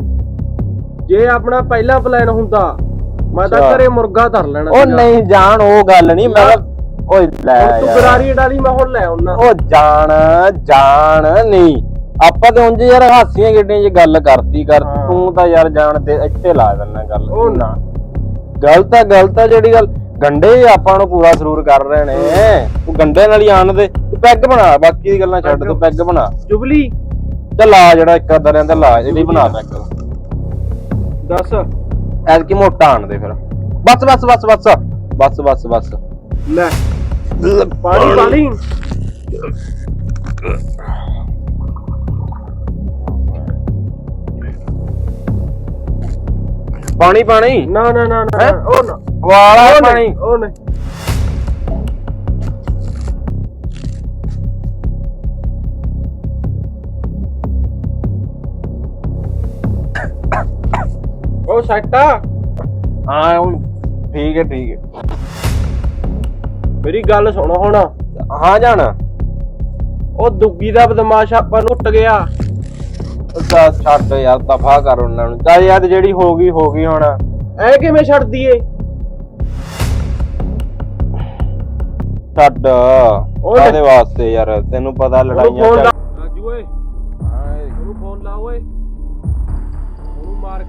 ਜੇ ਆਪਣਾ ਪਹਿਲਾ ਪਲਾਨ ਹੁੰਦਾ ਮੈਂ ਤਾਂ। ਘਰੇ ਮੁਰਗਾ ਧਰ ਲੈਣਾ ਉਹ ਸੀਗਾ। ਨਹੀਂ ਜਾਣ ਉਹ ਗੱਲ ਨਹੀਂ ਮੈਂ ਕਿਹਾ- ਓਏ ਲੈ ਹੁਣ ਤੂੰ ਯਾਰ। ਗਰਾਰੀ ਡਾਲੀ ਮੈਂ ਹੁਣ ਲੈ ਆਉਣਾ। ਉਹ ਜਾਣ ਜਾਣ ਨਹੀਂ। ਆਪਾਂ ਤੇ ਉਂਝ ਯਾਰ ਹਾਸੀਆਂ ਗੱਡੀਆਂ 'ਚ ਗੱਲ ਕਰਤੀ ਕਰ ਹਾਂ। ਤੂੰ ਤਾਂ ਯਾਰ ਜਾਣ ਤੇ ਇੱਥੇ ਲਾ ਦਿੰਦਾ ਗੱਲ। ਉਹ ਨਾ। ਗਲਤ ਆ ਗਲਤ ਆ ਜਿਹੜੀ ਗੱਲ। ਗੰਡੇ ਆਪਾਂ ਨੂੰ ਪੂਰਾ ਸਰੂਰ ਕਰ ਰਹੇ ਨੇ। ਤੂੰ ਗੰਡੇ ਨਾਲ ਹੀ ਆਣ ਦੇ। ਤੂੰ ਪੈਗ ਬਣਾ ਬਾਕੀ ਦੀ ਗੱਲਾਂ ਛੱਡ ਤੂੰ ਪੈਗ ਬਣਾ। ਜੁਬਲੀ। ਚੱਲ ਆ ਜਿਹੜਾ ਇੱਕ ਅੱਧਾ ਰਹਿੰਦਾ ਲਾ ਇਹਦੀ ਬਣਾ ਪੈਗ। ਦੱਸ। ਐਤਕੀ ਮੋਟਾ ਆਣ ਦੇ ਫਿਰ। ਬਸ ਬਸ ਬਸ ਬਸ। ਬਸ ਬਸ ਬਸ। ਲੈ। ਪਾਣੀ ਪਾਣੀ ਪਾਣੀ ਪਾਣੀ? ਨਾ ਨਾ ਨਾ ਨਾ? ਉਹ ਨਾ। ਵਾਲਾ ਪਾਣੀ? ਉਹ ਨਹੀਂ। ਉਹ ਸੱਟਾ ਹਾਂ ਉਹ ਠੀਕ ਹੈ ਠੀਕ ਹੈ। ਮੇਰੀ ਗੱਲ ਸੁਣ ਹੁਣ। ਹਾਂ ਜਾਣ ਉਹ ਦੁੱਗੀ ਦਾ ਬਦਮਾਸ਼ ਆਪਾਂ ਨੂੰ ਉੱਟ ਗਿਆ। ਅੱਛਾ ਛੱਡ ਯਾਰ ਦਫਾ ਕਰ ਉਹਨਾਂ ਨੂੰ। ਚੱਲ ਯਾਰ ਜਿਹੜੀ ਹੋ ਗਈ ਹੋ ਗਈ ਹੁਣ। ਐ ਕਿਵੇਂ ਛੱਡ ਦਈਏ? ਛੱਡ। ਕਾਦੇ ਵਾਸਤੇ ਯਾਰ? ਤੈਨੂੰ ਪਤਾ ਲੜਾਈਆਂ ਚੱਲ- ਰਾਜੂ ਓਏ।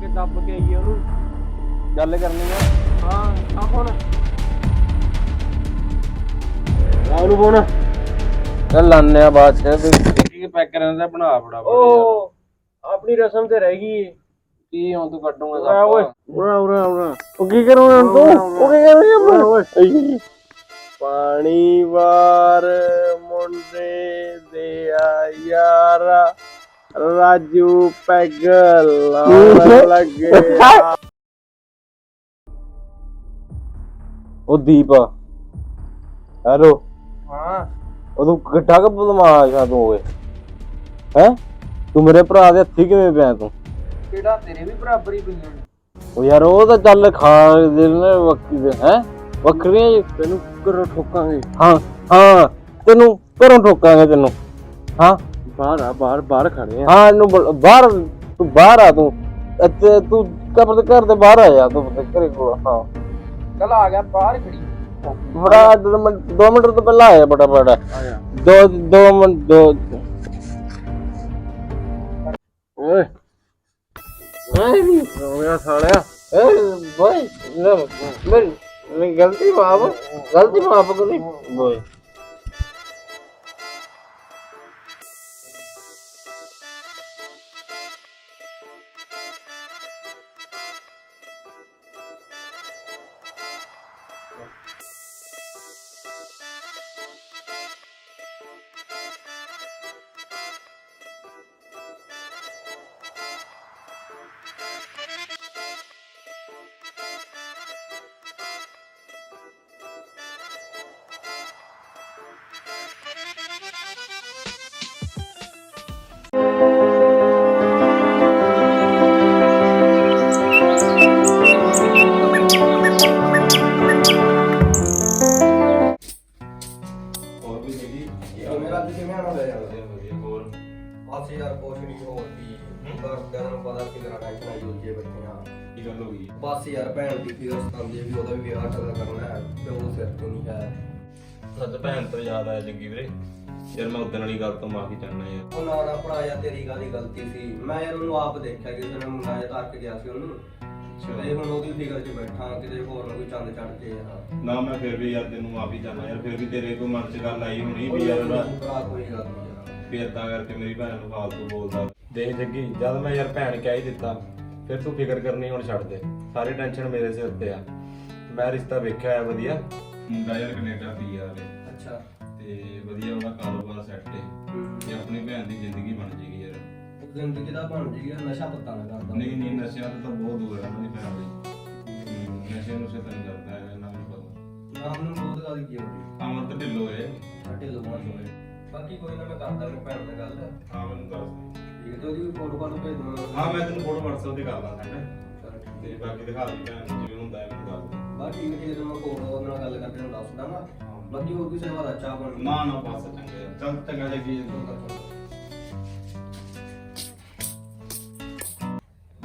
ਕੇ ਦੱਬ ਕੇ ਆਈਏ ਉਹਨੂੰ। ਗੱਲ ਕਰਨੀ ਆ। ਹਾਂ ਆ ਹੁਣ ਉਹਨੂੰ ਫੋਨ। ਚੱਲ ਲਾਣੇ ਆ ਬਾਅਦ ਚ। ਕੀ ਪੈਕ ਕਰਨ ਦਾ ਬਣਾ ਫੜਾ ਉਹ ਆਪਣੀ ਰਸਮ ਤੇ ਰਹਿ ਗਈ ਕੀ ਹੁਣ ਤੂੰ ਕੱਟੂਗਾ ਓਏ। ਉਰਾ ਉਰਾ ਉਰਾ। ਉਹ ਕੀ ਕਰੂੰਗਾ ਤੂੰ? ਉਹ ਕੀ ਕਰੂੰਗਾ ਓਏ। ਪਾਣੀ ਵਾਰ ਮੁੰਡੇ ਦੇ ਆ ਯਾਰਾ। ਰਾਜੂ ਪੈਗ ਲਾਉਣ ਲੱਗੇ ਉਹ ਦੀਪ। ਹੈਲੋ। ਹਾਂ। ਉਹ ਤੂੰ ਕਿੱਡਾ ਕੁ ਬਦਮਾਸ਼ ਆ ਤੂੰ ਓਏ? ਹੈ? ਤੂੰ ਮੇਰੇ ਭਰਾ ਦੇ ਹੱਥੀ ਕਿਵੇਂ ਪਿਆ ਤੂੰ? ਕਿਹੜਾ? ਤੇਰੇ ਵੀ ਬਰਾਬਰ ਪਈਆਂ ਨੇ ਉਹ ਯਾਰ ਉਹ ਤਾਂ ਚੱਲ ਖਾ ਦੇ ਨੇ ਵਕਤੀ ਦੇ ਹੈ? ਵੱਖਰੀਆਂ ਜੀ ਤੈਨੂੰ ਘਰੋਂ ਠੋਕਾਂਗੇ। ਹਾਂ ਹਾਂ। ਤੈਨੂੰ ਘਰੋਂ ਠੋਕਾਂਗੇ ਤੈਨੂੰ। ਹਾਂ? ਬਾਹਰ ਆ ਬਾਹਰ ਬਾਹਰ ਖੜੇ ਆ। ਹਾਂ ਇਹਨੂੰ ਬੁਲ- ਬਾਹਰ ਤੂੰ ਬਾਹਰ ਆ ਤੂੰ। ਇੱਥੇ ਤੂੰ ਕਬਰ ਦੇ ਘਰ ਦੇ ਬਾਹਰ ਆ ਜਾ ਤੂੰ ਘਰੇ ਕੋਲ ਹਾਂ। ਚੱਲ ਆ ਗਿਆ ਬਾਹਰ ਖੜੀ। ਬੜਾ ਦੋ ਮਿੰਟ ਦੋ ਮਿੰਟ ਤੋਂ ਪਹਿਲਾਂ ਆਇਆ ਬੜਾ ਬੜਾ ਆਇਆ। ਦੋ ਦੋ ਮਿੰਟ ਦੋ। ਓਏ। ਓਏ। ਹੋ ਗਿਆ ਸਾਲਿਆ। ਏ ਬੋਏ ਮੇਰੀ ਮੇਰੀ ਗਲਤੀ ਮਾਫ ਗਲਤੀ ਮਾਫ ਕਰੀ। ਬੋਏ ਬਸ ਯਾਰ ਭੈਣ ਦੀ ਫਿਕਰ ਸਤਾਉਂਦੀ ਵੀ ਉਹਦਾ ਵੀ ਵਿਆਹ ਕਦੋਂ ਕਰਨਾ ਹੈ ਤੇ ਉਹ ਸਿਰ ਤੇ ਨਹੀਂ ਹੈ। ਅੱਜ ਭੈਣ ਤੋਂ ਯਾਦ ਆਇਆ ਜੱਗੀ ਵੀਰੇ। ਯਾਰ ਮੈਂ ਉਦੋਂ ਵਾਲੀ ਗੱਲ ਤੋਂ ਮਾਫੀ ਚਾਹਨਾ ਯਾਰ। ਉਹ ਨਾ ਨਾ ਭਰਾ ਯਾਰ ਤੇਰੀ ਗੱਲ ਗਲਤੀ ਸੀ। ਮੈਂ ਯਾਰ ਉਹਨੂੰ ਆਪ ਦੇਖਿਆ ਕਿ ਉਹਨੇ ਮੁੰਡਾ ਜਿਹਾ ਧਰ ਕੇ ਗਿਆ ਸੀ ਉਹਨੂੰ। ਤੇ ਹੁਣ ਉਹਦੀ ਫਿਕਰ 'ਚ ਬੈਠਾ ਕਿਤੇ ਹੋਰ ਨਾ ਕੋਈ ਚੰਦ ਚੜ ਜੇ ਯਾਰ ਨਾ ਮੈਂ ਫਿਰ ਵੀ ਯਾਰ ਤੈਨੂੰ ਮਾਫੀ ਚਾਹਨਾ ਯਾਰ। ਫਿਰ ਵੀ ਤੇਰੇ ਕੋਈ ਮਨ 'ਚ ਗੱਲ ਆਈ ਹੋਣੀ ਵੀ ਯਾਰ ਉਹਦਾ ਭਰਾ ਕੋਈ ਗੱਲ ਨਹੀਂ ਯਾਰ। ਵੀ ਏਦਾਂ ਕਰਕੇ ਮੇਰੀ ਭੈਣ ਨੂੰ ਫਾਲਤੂ ਬੋਲਦਾ। ਦੇਖ ਜੱਗੀ ਜਦ ਮੈਂ ਯਾਰ ਭੈਣ ਕਹਿ ਹੀ ਦਿੱਤਾ ਫਿਰ ਤੂੰ ਫਿਕਰ ਕਰਨੀ ਹੁਣ ਛੱਡ ਦੇ। ਸਾਰੀ ਟੈਨਸ਼ਨ ਮੇਰੇ ਸਿਰ ਤੇ ਆ। ਮੈਂ ਰਿਸ਼ਤਾ ਵੇਖਿਆ ਹੈ ਵਧੀਆ। ਮੁੰਡਾ ਯਾਰ ਕੈਨੇਡਾ ਪੀ ਆ ਅੱਛਾ। ਤੇ ਵਧੀਆ ਉਹਦਾ ਕਾਰੋਬਾਰ ਸੈੱਟ ਹੈ। ਤੇ ਆਪਣੀ ਭੈਣ ਦੀ ਜ਼ਿੰਦਗੀ ਬਣ ਜੇਗੀ ਯਾਰ। ਉਹ ਜ਼ਿੰਦਗੀ ਦਾ ਬਣ ਜੀ ਨਸ਼ਾ ਪੱਤਾ ਨਾ ਕਰਦਾ। ਨਹੀਂ ਨਹੀਂ ਨਸ਼ਿਆਂ ਤੋਂ ਤਾਂ ਬਹੁਤ ਦੂਰ ਹੈ ਮੇਰੀ ਭੈਣ ਦੀ ਨਸ਼ੇ ਨੁਸ਼ੇ ਤਾਂ ਨਹੀਂ ਕਰਦਾ ਹੈ ਨਾ ਮੈਨੂੰ ਪਤਾ। ਨਾਮ ਨੂੰ ਬਹੁਤ ਗੱਲ ਕੀ ਹੋਈ ਅਮਰ ਤਾਂ ਢਿੱਲੋ ਹੈ। ਸਾਡੇ ਲੋਕਾਂ ਹੋਏ ਬਾਕੀ ਕੋਈ ਨਾ ਮੈਂ ਕਰਦਾ ਮੈਂ ਭੈਣ ਨਾਲ ਗੱਲ। ਹਾਂ ਮੈਨੂੰ ਦੱਸ ਠੀਕ ਹੈ ਉਹਦੀ ਫੋਟੋ ਫਾਟੋ ਭੇਜ ਦੂੰਗਾ ਹਾਂ ਮੈਂ ਤੈਨੂੰ ਫੋਟੋ WhatsApp ਤੇ ਕਰ ਦਾਂ ਸੈਂਡ ਤੇ ਬਾਕੀ ਦਿਖਾ ਦੇ ਭੈਣ ਨੂੰ ਜਿਵੇਂ ਹੁੰਦਾ ਹੈ ਮੈਨੂੰ ਦੱਸ ਦੇ। ਬਸ ਠੀਕ ਹੈ ਮੈਂ ਕੋਲ ਉਹਦੇ ਨਾਲ ਗੱਲ ਕਰਕੇ ਤੁਹਾਨੂੰ ਦੱਸ ਦਾਂਗਾ ਬਾਕੀ ਹੋਰ ਕਿਸੇ ਦਾ ਚਾਹ ਬਣ ਨਾ ਨਾ ਬਸ ਚੰਗਾ। ਚੱਲ ਚੰਗਾ ਜੱਗੀ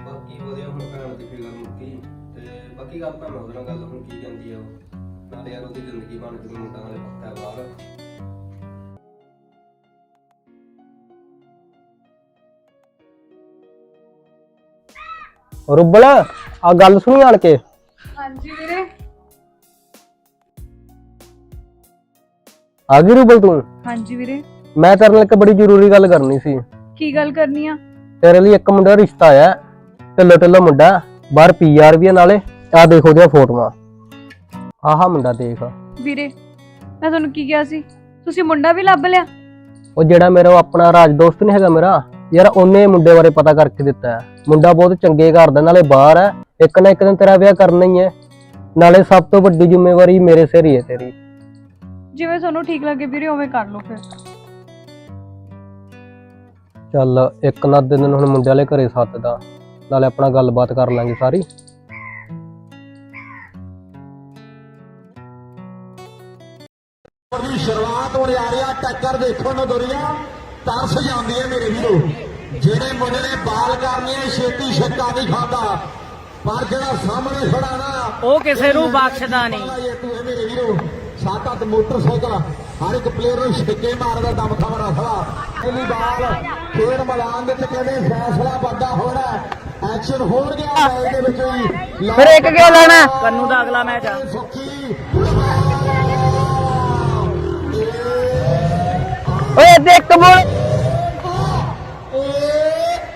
ਬਾਕੀ ਵਧੀਆ ਹੁਣ ਭੈਣ ਦੀ ਫਿਕਰ ਮੁੱਕੀ। ਤੇ ਬਾਕੀ ਕਰਦਾ ਮੈਂ ਉਹਦੇ ਨਾਲ ਗੱਲ ਹੁਣ ਕੀ ਕਹਿੰਦੀ ਆ ਉਹ। ਨਾਲੇ ਯਾਰ ਉਹਦੀ ਜ਼ਿੰਦਗੀ ਬਣ ਜੂ ਮੁੰਡਾ ਨਾਲੇ ਪੱਕਾ ਬਾਹਰ। ਰੁੱਬਲ ਆ ਗੱਲ ਸੁਣੀ ਆਣ ਕੇ? ਹਾਂਜੀ ਵੀਰੇ। ਆ ਗਈ ਰੁੱਬਲ ਤੂੰ? ਹਾਂਜੀ ਵੀਰੇ। ਮੈਂ ਤੇਰੇ ਨਾਲ ਇੱਕ ਬੜੀ ਜ਼ਰੂਰੀ ਗੱਲ ਕਰਨੀ ਸੀ। ਕੀ ਗੱਲ ਕਰਨੀ ਆ? ਤੇਰੇ ਲਈ ਇੱਕ ਮੁੰਡਾ ਰਿਸ਼ਤਾ ਆਇਆ ਢਿੱਲੋ ਢਿੱਲੋ ਮੁੰਡਾ ਬਾਹਰ ਪੀਆਰ ਵੀ ਆ ਨਾਲੇ ਆ ਦੇਖ ਉਹਦੀਆਂ ਫੋਟੋਆਂ। ਆਹਾ ਮੁੰਡਾ ਦੇਖ। ਵੀਰੇ ਮੈਂ ਤੁਹਾਨੂੰ ਕੀ ਕਿਹਾ ਸੀ? ਤੁਸੀਂ ਮੁੰਡਾ ਵੀ ਲੱਭ ਲਿਆ। ਉਹ ਜਿਹੜਾ ਮੇਰਾ ਉਹ ਆਪਣਾ ਰਾਜ ਦੋਸਤ ਨਹੀਂ ਹੈਗਾ ਮੇਰਾ? ਯਾਰ ਉਹਨੇ ਮੁੰਡੇ ਬਾਰੇ ਪਤਾ ਕਰਕੇ ਦਿੱਤਾ ਹੈ। ਮੁੰਡਾ ਬਹੁਤ ਚੰਗੇ ਘਰ ਦਾ ਨਾਲੇ ਬਾਹਰ ਹੈ। ਇੱਕ ਨਾ ਇੱਕ ਦਿਨ ਤੇਰਾ ਵਿਆਹ ਕਰਨਾ ਹੀ ਹੈ। ਨਾਲੇ ਸਭ ਤੋਂ ਵੱਡੀ ਜ਼ਿੰਮੇਵਾਰੀ ਮੇਰੇ ਸਿਰ ਹੀ ਹੈ ਤੇਰੀ। ਜਿਵੇਂ ਤੁਹਾਨੂੰ ਠੀਕ ਲੱਗੇ ਵੀਰੇ ਉਵੇਂ ਕਰ ਲਓ ਫਿਰ। ਚੱਲ ਇੱਕ ਨਾ ਦਿਨ ਹੁਣ ਮੁੰਡੇ ਵਾਲੇ ਘਰੇ ਸੱਦਦਾ ਨਾਲੇ ਆਪਣਾ ਗੱਲਬਾਤ ਕਰ ਲਾਂਗੇ ਸਾਰੀ। ਦੀ ਸ਼ੁਰੂਆਤ ਹੋਣ ਆ ਰਿਹਾ ਟੱਕਰ ਦੇਖੋ ਨਾ ਦੁਨੀਆ ਤਰਸ ਜਾਂਦੀ ਹੈ ਮੇਰੇ ਵੀਰੋ। ਜਿਹੜੇ ਮੁੰਡੇ ਨੇ ਬਾਲ ਕਰਨੀ ਹੈ ਛੇਤੀ ਛੱਕਾ ਨਹੀਂ ਖਾਂਦਾ। ਪਰ ਜਿਹੜਾ ਸਾਹਮਣੇ ਖੜਾ ਨਾ ਉਹ ਕਿਸੇ ਨੂੰ ਬਖਸ਼ਦਾ ਨਹੀਂ। ਇਹ ਤੂੰ ਹੈ ਮੇਰੇ ਵੀਰੋ। ਸਾਤਾ ਤੇ ਮੋਟਰਸਾਈਕਲ ਹਰ ਇੱਕ ਪਲੇਅਰ ਨੂੰ ਛੱਕੇ ਮਾਰਦਾ ਦਮ ਖਬਰ ਰਖਲਾ ਪਹਿਲੀ ਬਾਲ ਖੇਡ ਮੈਦਾਨ ਦੇ ਵਿੱਚ ਕਹਿੰਦੇ ਫੈਸਲਾ ਬੰਦਾ ਹੋਣਾ ਐਕਸ਼ਨ ਹੋ ਗਿਆ ਮੈਚ ਦੇ ਵਿੱਚ ਹੀ ਫਿਰ ਇੱਕ ਕਿਉਂ ਲੈਣਾ? ਕੰਨੂ ਦਾ ਅਗਲਾ ਮੈਚ ਆ। ਸੁੱਖੀ ਓਏ ਦੇਖ ਬੋਲ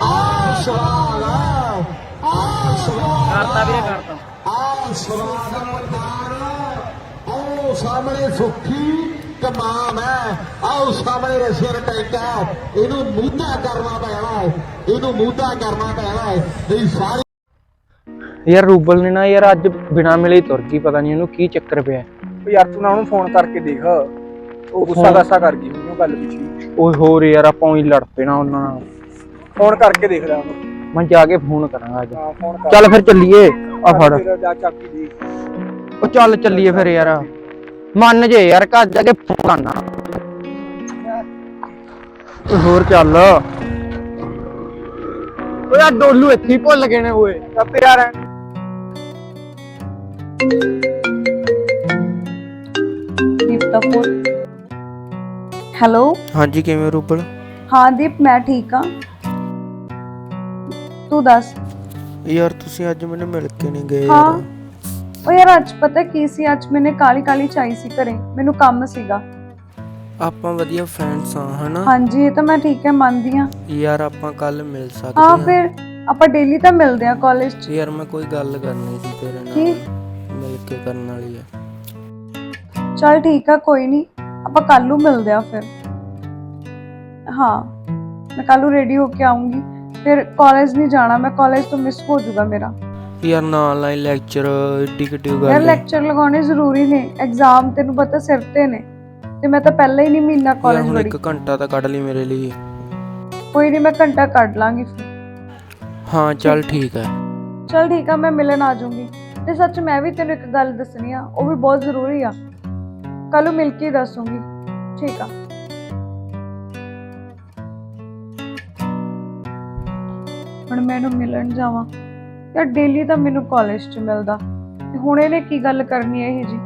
ਆ ਸਵਾਲ ਆ ਆ ਸਵਾਲ ਕਰਤਾ ਵੀਰੇ ਕਰਤਾ। ਆ ਸਵਾਲ ਦਾ ਮੈਦਾਨ ਆਓ ਸਾਹਮਣੇ ਸੁੱਖੀ ਕਮਾਮ ਹੈ। ਆਓ ਸਾਹਮਣੇ ਰਸ਼ੀਅਨ ਟੈਂਕ ਹੈ। ਇਹਨੂੰ ਮੂਧਾ ਕਰਨਾ ਪੈਣਾ ਹੈ। ਇਹਨੂੰ ਮੂਧਾ ਕਰਨਾ ਪੈਣਾ ਹੈ। ਨਹੀਂ ਸਾਰੀ ਯਾਰ ਰੂਬਲ ਨੇ ਨਾ ਯਾਰ ਅੱਜ ਬਿਨਾ ਮਿਲੇ ਹੀ ਤੁਰ ਗਈ ਪਤਾ ਨਹੀਂ ਉਹਨੂੰ ਕੀ ਚੱਕਰ ਪਿਆ। ਯਾਰ ਤੂੰ ਨਾ ਉਹਨੂੰ ਫੋਨ ਕਰਕੇ ਦੇਖ। ਉਹ ਗੁੱਸਾ ਗਾਸਾ ਕਰ ਗਈ। ਉਹਨੂੰ ਗੱਲ ਪਿੱਛੇ। ਓਏ ਹੋਰ ਯਾਰ ਆਪਾਂ ਉਹੀ ਲੜ ਪੈਣਾ ਉਹਨਾਂ ਨਾਲ। ਫੋਨ ਕਰਕੇ ਦੇਖ ਲੈ ਉਹਨੂੰ। ਮੈਂ ਜਾ ਕੇ ਫੋਨ ਕਰਾਂਗਾ ਅੱਜ। ਹਾਂ ਫੋਨ ਕਰ। ਚੱਲ ਫਿਰ ਚੱਲੀਏ। ਆ ਫੜ। ਫਿਰ ਜਾ ਉਹ ਚੱਲ ਚੱਲੀਏ ਫਿਰ ਯਾਰ। ਮੰਨ ਜੇ ਯਾਰ ਘਰ ਜਾ ਕੇ ਫੋਨ ਕਰਨਾ। ਓਏ ਹੋਰ ਚੱਲ। ਓਏ ਆ ਡੋਲੂ ਇੱਥੇ ਹੀ ਭੁੱਲ ਗਏ ਨੇ ਓਏ। ਅੱਬੇ ਯਾਰ। ਦੀਪ ਦਾ ਫੋਨ ਹੈਲੋ? ਹਾਂਜੀ ਕਿਵੇਂ ਰੂਬਲ ਹਾਂ ਦੀਪ ਮੈਂ ਠੀਕ ਹਾਂ। ਤੂੰ ਦੱਸ? ਯਾਰ ਤੁਸੀਂ ਅੱਜ ਮੈਨੂੰ ਮਿਲ ਕੇ ਨਹੀਂ ਗਏ ਹਾਂ। ਉਹ ਯਾਰ ਅੱਜ ਪਤਾ ਕੀ ਸੀ? ਅੱਜ ਮੈਨੇ ਕਾਲੀ ਕਾਲੀ ਚਾਈ ਸੀ ਘਰੇ। ਮੈਨੂੰ ਕੰਮ ਸੀਗਾ। ਆਪਾਂ ਵਧੀਆ ਫਰੈਂਡਸ ਆ ਹਨਾ? ਹਾਂਜੀ ਇਹ ਤਾਂ ਮੈਂ ਠੀਕ ਹੈ ਮੰਨਦੀ ਹਾਂ। ਯਾਰ ਆਪਾਂ ਕੱਲ ਮਿਲ ਹਾਂ ਸਕਦੇ ਫਿਰ ਆਪਾਂ ਡੇਲੀ ਤਾਂ ਮਿਲਦੇ ਆ ਕਾਲਜ 'ਚ। ਯਾਰ ਮੈਂ ਕੋਈ ਗੱਲ ਕਰਨੀ ਸੀ ਤੇਰੇ ਕੀ? ਮਿਲ ਕੇ ਕਰਨ ਵਾਲੀ ਆ। ਚਲ ਠੀਕ ਆ ਕੋਈ ਨਹੀਂ ਆਪਾਂ ਕੱਲ ਨੂੰ ਮਿਲਦੇ ਆ ਫਿਰ। ਹਾਂ ਮੈਂ ਕੱਲ ਨੂੰ ਰੈਡੀ ਹੋ ਕੇ ਆਉਂਗੀ ਫਿਰ ਕਾਲਜ ਨਹੀਂ ਜਾਣਾ ਮੈਂ ਕਾਲਜ ਤੋਂ ਮਿਸ ਹੋ ਜਾਊਗਾ ਮੇਰਾ। ਯਾਰ ਨਾਲ ਆਨਲਾਈਨ ਲੈਕਚਰ ਯਾਰ ਗੱਲ ਹੈ। ਲੈਕਚਰ ਲਗਾਉਣੇ ਜ਼ਰੂਰੀ ਨੇ। ਐਗਜ਼ਾਮ ਤੈਨੂੰ ਪਤਾ ਸਿਰ ਤੇ ਨੇ। ਤੇ ਮੈਂ ਤਾਂ ਪਹਿਲਾਂ ਹੀ ਨਹੀਂ ਮਹੀਨਾ ਯਾਰ ਕਾਲਜ ਵੜੀ ਇੱਕ ਘੰਟਾ ਤਾਂ ਕੱਢ ਲਈ ਮੇਰੇ ਲਈ। ਕੋਈ ਨਹੀਂ ਮੈਂ ਘੰਟਾ ਕੱਢ ਲਾਂਗੀ ਫਿਰ। ਹਾਂ ਚੱਲ ਠੀਕ ਹੈ। ਚਲ ਠੀਕ ਆ ਮੈਂ ਮਿਲਣ ਆ ਜਾਊਂਗੀ। ਤੇ ਸੱਚ ਮੈਂ ਵੀ ਤੈਨੂੰ ਇੱਕ ਗੱਲ ਦੱਸਣੀ ਆ ਉਹ ਵੀ ਬਹੁਤ ਜ਼ਰੂਰੀ ਆ। ਕੱਲ ਨੂੰ ਮਿਲ ਕੇ ਦੱਸੂਗੀ। ਠੀਕ ਆ। ਹੁਣ ਮੈਂ ਇਹਨੂੰ ਮਿਲਣ ਜਾਵਾਂ। ਯਾਰ ਡੇਲੀ ਤਾਂ ਮੈਨੂੰ ਕਾਲਜ 'ਚ ਮਿਲਦਾ। ਤੇ ਹੁਣ ਇਹਨੇ ਕੀ ਗੱਲ ਕਰਨੀ ਹੈ ਇਹ ਜੀ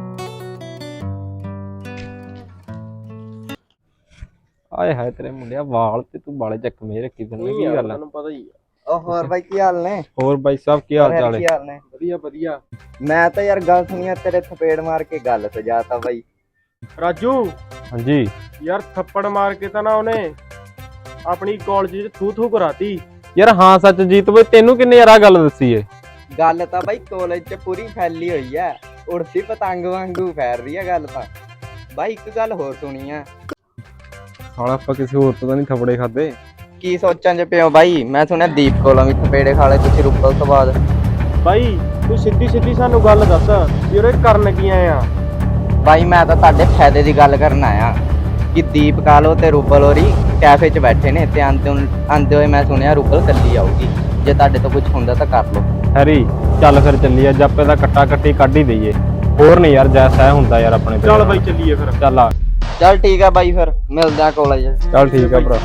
ਆਏ ਹਾਏ ਤੇਰੇ ਮੁੰਡਿਆ ਵਾਲ ਤੇ ਤੂੰ ਬਾਲੇ ਚੱਕਵੇਂ ਰੱਖੀ ਫਿਰਨਾ ਕੀ ਗੱਲ ਆ? ਪਤਾ ਹੀ ਉਹ ਹੋਰ ਬਾਈ ਕੀ ਹਾਲ ਨੇ? ਹੋਰ ਬਾਈ ਸਾਹਿਬ ਕੀ ਹਾਲ ਚਾਲ ਹੈ ਹਾਲ ਨੇ? ਵਧੀਆ ਵਧੀਆ। ਮੈਂ ਤਾਂ ਯਾਰ ਗੱਲ ਸੁਣੀਆ ਤੇਰੇ ਥਪੇੜ ਮਾਰ ਕੇ ਗੱਲ ਸਜਾਤਾ ਬਾਈ। ਰਾਜੂ। ਹਾਂਜੀ। ਯਾਰ ਥੱਪੜ ਮਾਰ ਕੇ ਤਾਂ ਨਾ ਉਹਨੇ ਆਪਣੀ ਕਾਲਜ 'ਚ ਥੂ ਥੂ ਕਰਾਤੀ। ਯਾਰ ਹਾਂ ਸੱਚ ਜੀਤ ਬਈ ਤੈਨੂੰ ਕਿੰਨੇ ਯਾਰ ਆ ਗੱਲ ਦੱਸੀ ਏ? ਗੱਲ ਤਾਂ ਬਾਈ ਕਾਲਜ 'ਚ ਪੂਰੀ ਫੈਲੀ ਹੋਈ ਐ ਉੜਦੀ ਪਤੰਗ ਵਾਂਗੂ ਫੈਲ ਰਹੀ ਐ ਗੱਲ ਤਾਂ। ਬਾਈ ਇੱਕ ਗੱਲ ਹੋਰ ਸੁਣੀ ਆ। ਸਾਲਾ ਆਪਾਂ ਕਿਸੇ ਹੋਰ ਤੋਂ ਤਾਂ ਨਹੀਂ ਥਪੜੇ ਖਾਦੇ ਕੀ ਸੋਚਾਂ 'ਚ ਪਿਓ ਬਾਈ? ਮੈਂ ਸੁਣਿਆ ਦੀਪ ਕੋਲੋਂ ਵੀ ਥਪੇੜੇ ਖਾ ਲਏ ਤੁਸੀਂ ਰੁੱਪਲ ਤੋਂ ਬਾਅਦ। ਬਾਈ ਤੂੰ ਸਿੱਧੀ ਸਿੱਧੀ ਸਾਨੂੰ ਗੱਲ ਦੱਸ ਵੀ ਉਹਰੇ ਕਰਨ ਕੀ ਆਏ ਆ? ਬਾਈ ਮੈਂ ਤਾਂ ਤੁਹਾਡੇ ਫਾਇਦੇ ਦੀ ਗੱਲ ਕਰਨ ਆਇਆ ਕਿ ਦੀਪ ਕਾਲੋ ਤੇ ਰੂਬਲ ਹੋਰੀ ਕੈਫੇ 'ਚ ਬੈਠੇ ਨੇ ਤੇ ਆਂਦੇ ਆਂਦੇ ਹੋਏ ਮੈਂ ਸੁਣਿਆ ਰੂਬਲ ਕੱਲੀ ਆਊਗੀ। ਜੇ ਤੁਹਾਡੇ ਤੋਂ ਕੁਝ ਹੁੰਦਾ ਤਾਂ ਕਰ ਲਓ। ਹੈਰੀ ਚੱਲ ਫਿਰ ਚੱਲੀਏ ਜਾਪੇ ਦਾ ਕੱਟਾ ਕੱਟੀ ਕੱਢ ਹੀ ਦਈਏ। ਹੋਰ ਨਹੀਂ ਯਾਰ ਜੈਸਾ ਹੁੰਦਾ ਯਾਰ ਆਪਣੇ ਤੇ। ਚੱਲ ਬਾਈ ਚੱਲੀਏ ਫਿਰ। ਚੱਲ ਆ। ਚੱਲ ਠੀਕ ਆ ਬਾਈ ਫਿਰ ਮਿਲਦੇ ਆ ਕਾਲਜ ਚੱਲ ਠੀਕ ਆ ਭਰਾ।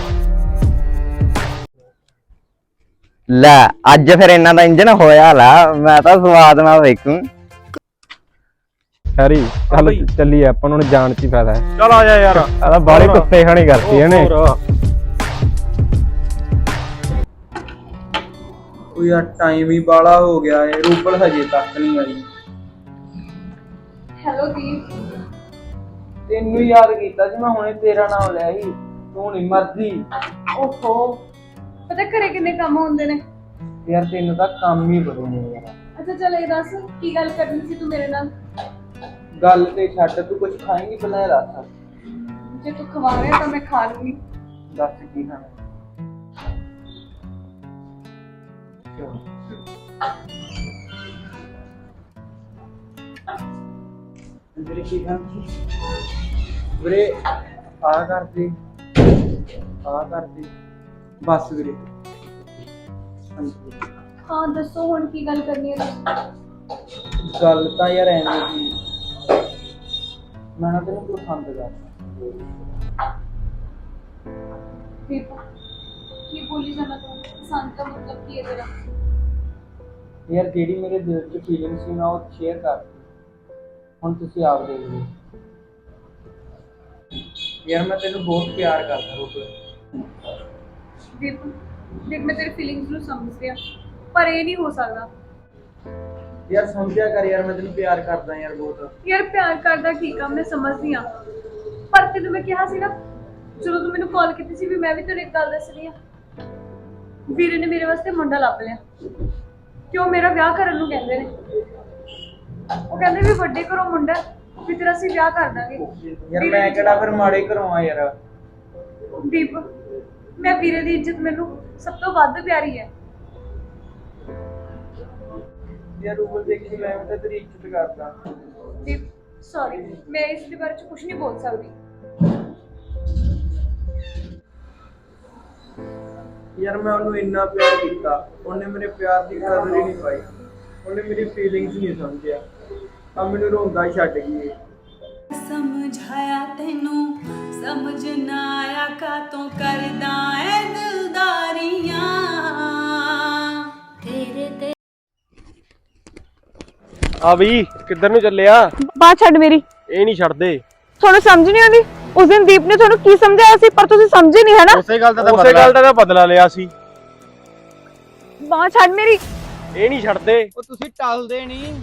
ਲੈ ਅੱਜ ਫਿਰ ਇਹਨਾਂ ਦਾ ਇੰਜਨ ਹੋਇਆ ਲਾ ਮੈਂ ਤਾਂ ਸਵਾਦ ਨਾਲ ਵੇਖੂੰ। ਹੈਰੀ ਚੱਲ। ਚੱਲੀਏ ਆਪਾਂ ਨੂੰ ਜਾਣ ਚ ਹੀ ਫਾਇਦਾ ਹੈ। ਚੱਲ ਆ ਜਾ ਯਾਰ। ਆਦਾ ਬਾਲੇ। ਕੁੱਤੇ ਖਾਣੀ ਕਰਤੀ ਇਹਨੇ। ਹੋਰ। ਉਹ ਯਾਰ ਟਾਈਮ ਹੀ ਬਾਲਾ ਹੋ ਗਿਆ ਏ ਰੂਬਲ ਹਜੇ ਤੱਕ ਨਹੀਂ ਆਈ। ਹੈਲੋ ਦੀਪ। ਤੈਨੂੰ ਯਾਦ ਕੀਤਾ ਸੀ ਮੈਂ ਹੁਣੇ ਤੇਰਾ ਨਾਮ ਲਿਆ ਸੀ। ਤੂੰ ਨਹੀਂ ਮਰਦੀ। ਓਹੋ ਪਤਾ ਘਰੇ ਕਿੰਨੇ ਕੰਮ ਹੁੰਦੇ ਨੇ? ਯਾਰ ਤੈਨੂੰ ਤਾਂ ਕੰਮ ਹੀ ਬੜੇ ਨੇ ਯਾਰ। ਅੱਛਾ ਚੱਲ ਇਹ ਦੱਸ ਕੀ ਗੱਲ ਕਰਨੀ ਸੀ ਤੂੰ ਮੇਰੇ ਨਾਲ? ਗੱਲ ਤੇ ਛੱਡ ਤੂੰ ਕੁਝ ਖਾਏਂਗੀ ਪਹਿਲਾਂ ਇਹ ਦੱਸ ਜੇ ਤੂੰ ਖਵਾ ਰਿਹਾ ਤਾਂ ਮੈਂ ਖਾ ਲੂੰਗੀ। ਦੱਸ ਕੀ ਖਾਣਾ? ਵੀਰੇ ਕੀ ਖਾਣਾ ਵੀਰੇ ਆ ਕਰਦੇ। ਆ ਕਰਦੇ। ਬਸ ਵੀਰੇ। ਹਾਂਜੀ। ਹਾਂ ਦੱਸੋ ਹੁਣ ਕੀ ਗੱਲ ਕਰਨੀ ਹੈ ਗੱਲ ਤਾਂ ਯਾਰ ਐਵੇਂ ਦੀ ਮੈਂ ਨਾ ਤੈਨੂੰ ਪਸੰਦ ਕਰਦਾ। ਦੀਪ ਕੀ ਬੋਲੀ ਜਾਣਾ ਤੂੰ? ਪਸੰਦ ਦਾ ਮਤਲਬ ਕੀ ਹੈ ਤੇਰਾ? ਯਾਰ ਜਿਹੜੀ ਮੇਰੇ ਦਿਲ 'ਚ ਫੀਲਿੰਗ ਸੀ ਮੈਂ ਉਹ ਸ਼ੇਅਰ ਕਰਤੀ ਹੁਣ ਤੁਸੀਂ ਆਪ ਦੇਖ ਲਓ। ਯਾਰ ਮੈਂ ਤੈਨੂੰ ਬਹੁਤ ਪਿਆਰ ਕਰਦਾ ਰੂਪ ਦੀਪ ਦੇਖ ਮੈਂ ਤੇਰੀ ਫੀਲਿੰਗਸ ਨੂੰ ਸਮਝ ਰਿਹਾ ਪਰ ਇਹ ਨਹੀਂ ਹੋ ਸਕਦਾ। ਯਾਰ ਸਮਝਿਆ ਕਰ ਯਾਰ ਮੈਂ ਤੈਨੂੰ ਪਿਆਰ ਕਰਦਾ ਯਾਰ ਬਹੁਤ। ਯਾਰ ਪਿਆਰ ਕਰਦਾ ਠੀਕ ਆ ਮੈਂ ਸਮਝਦੀ ਆ ਪਰ ਤੈਨੂੰ ਮੈਂ ਕਿਹਾ ਸੀ ਨਾ ਜਦੋਂ ਤੂੰ ਮੈਨੂੰ ਕਾਲ ਕੀਤੀ ਸੀ ਵੀ ਮੈਂ ਵੀ ਤੈਨੂੰ ਇੱਕ ਗੱਲ ਦੱਸਣੀ ਆ। ਵੀਰੇ ਨੇ ਮੇਰੇ ਵਾਸਤੇ ਮੁੰਡਾ ਲੱਭ ਲਿਆ। ਕਿ ਉਹ ਮੇਰਾ ਵਿਆਹ ਕਰਨ ਨੂੰ ਕਹਿੰਦੇ ਨੇ। ਉਹ ਕਹਿੰਦੇ ਵੀ ਵੱਡੇ ਘਰੋਂ ਮੁੰਡਾ ਵੀ ਤੇਰਾ ਅਸੀਂ ਵਿਆਹ ਕਰ ਦਾਂਗੇ। ਯਾਰ ਮੈਂ ਕਿਹੜਾ ਫਿਰ ਮਾੜੇ ਘਰੋਂ ਆ ਯਾਰ। ਦੀਪ ਮੈਂ ਵੀਰੇ ਦੀ ਇੱਜ਼ਤ ਮੈਨੂੰ ਸਭ ਤੋਂ ਵੱਧ ਪਿਆਰੀ ਹੈ। ਯਾਰ ਰੂਬਲ ਦੇਖੀ ਮੈਂ ਤਾਂ ਤੇਰੀ ਇੱਜ਼ਤ ਕਰਦਾ। ਦੀਪ ਸੌਰੀ ਮੈਂ ਇਸ ਦੇ ਬਾਰੇ ਚ ਕੁਝ ਨਹੀਂ ਬੋਲ ਸਕਦੀ। ਯਾਰ ਮੈਂ ਉਹਨੂੰ ਇੰਨਾ ਪਿਆਰ ਕੀਤਾ ਉਹਨੇ ਮੇਰੇ ਪਿਆਰ ਦੀ ਕਦਰ ਹੀ ਨਹੀਂ ਪਾਈ। ਉਹਨੇ ਮੇਰੀ ਫੀਲਿੰਗਸ ਨਹੀਂ ਸਮਝਿਆ। ਆ ਮੈਨੂੰ ਰੋਂਦਾ ਹੀ ਛੱਡ ਗਈ। ਸਮਝਾਇਆ ਤੈਨੂੰ ਸਮਝ ਨਾ ਆਇਆ ਕਾ ਤੂੰ ਕਰਦਾ ਐ ਦਿਲਦਾਰੀਆਂ। ਆ ਬਈ ਕਿੱਧਰ ਨੂੰ ਚੱਲਿਆ ਬਾਤ ਛੱਡ ਮੇਰੀ। ਇਹ ਨਹੀਂ ਛੱਡਦੇ। ਤੁਹਾਨੂੰ ਸਮਝ ਨਹੀਂ ਆਉਂਦੀ? ਉਸ ਦਿਨ ਦੀਪ ਨੇ ਤੁਹਾਨੂੰ ਕੀ ਸਮਝਾਇਆ ਸੀ ਪਰ ਤੁਸੀਂ ਸਮਝੇ ਨਹੀਂ ਹੈ ਨਾ ਉਸੇ ਗੱਲ ਦਾ ਤਾਂ ਉਸੇ ਗੱਲ ਦਾ ਤਾਂ ਬਦਲਾ ਲਿਆ ਸੀ। ਬਾਤ ਛੱਡ ਮੇਰੀ। ਇਹ ਨਹੀਂ ਛੱਡਦੇ। ਉਹ ਤੁਸੀਂ ਟਲਦੇ ਨਹੀਂ।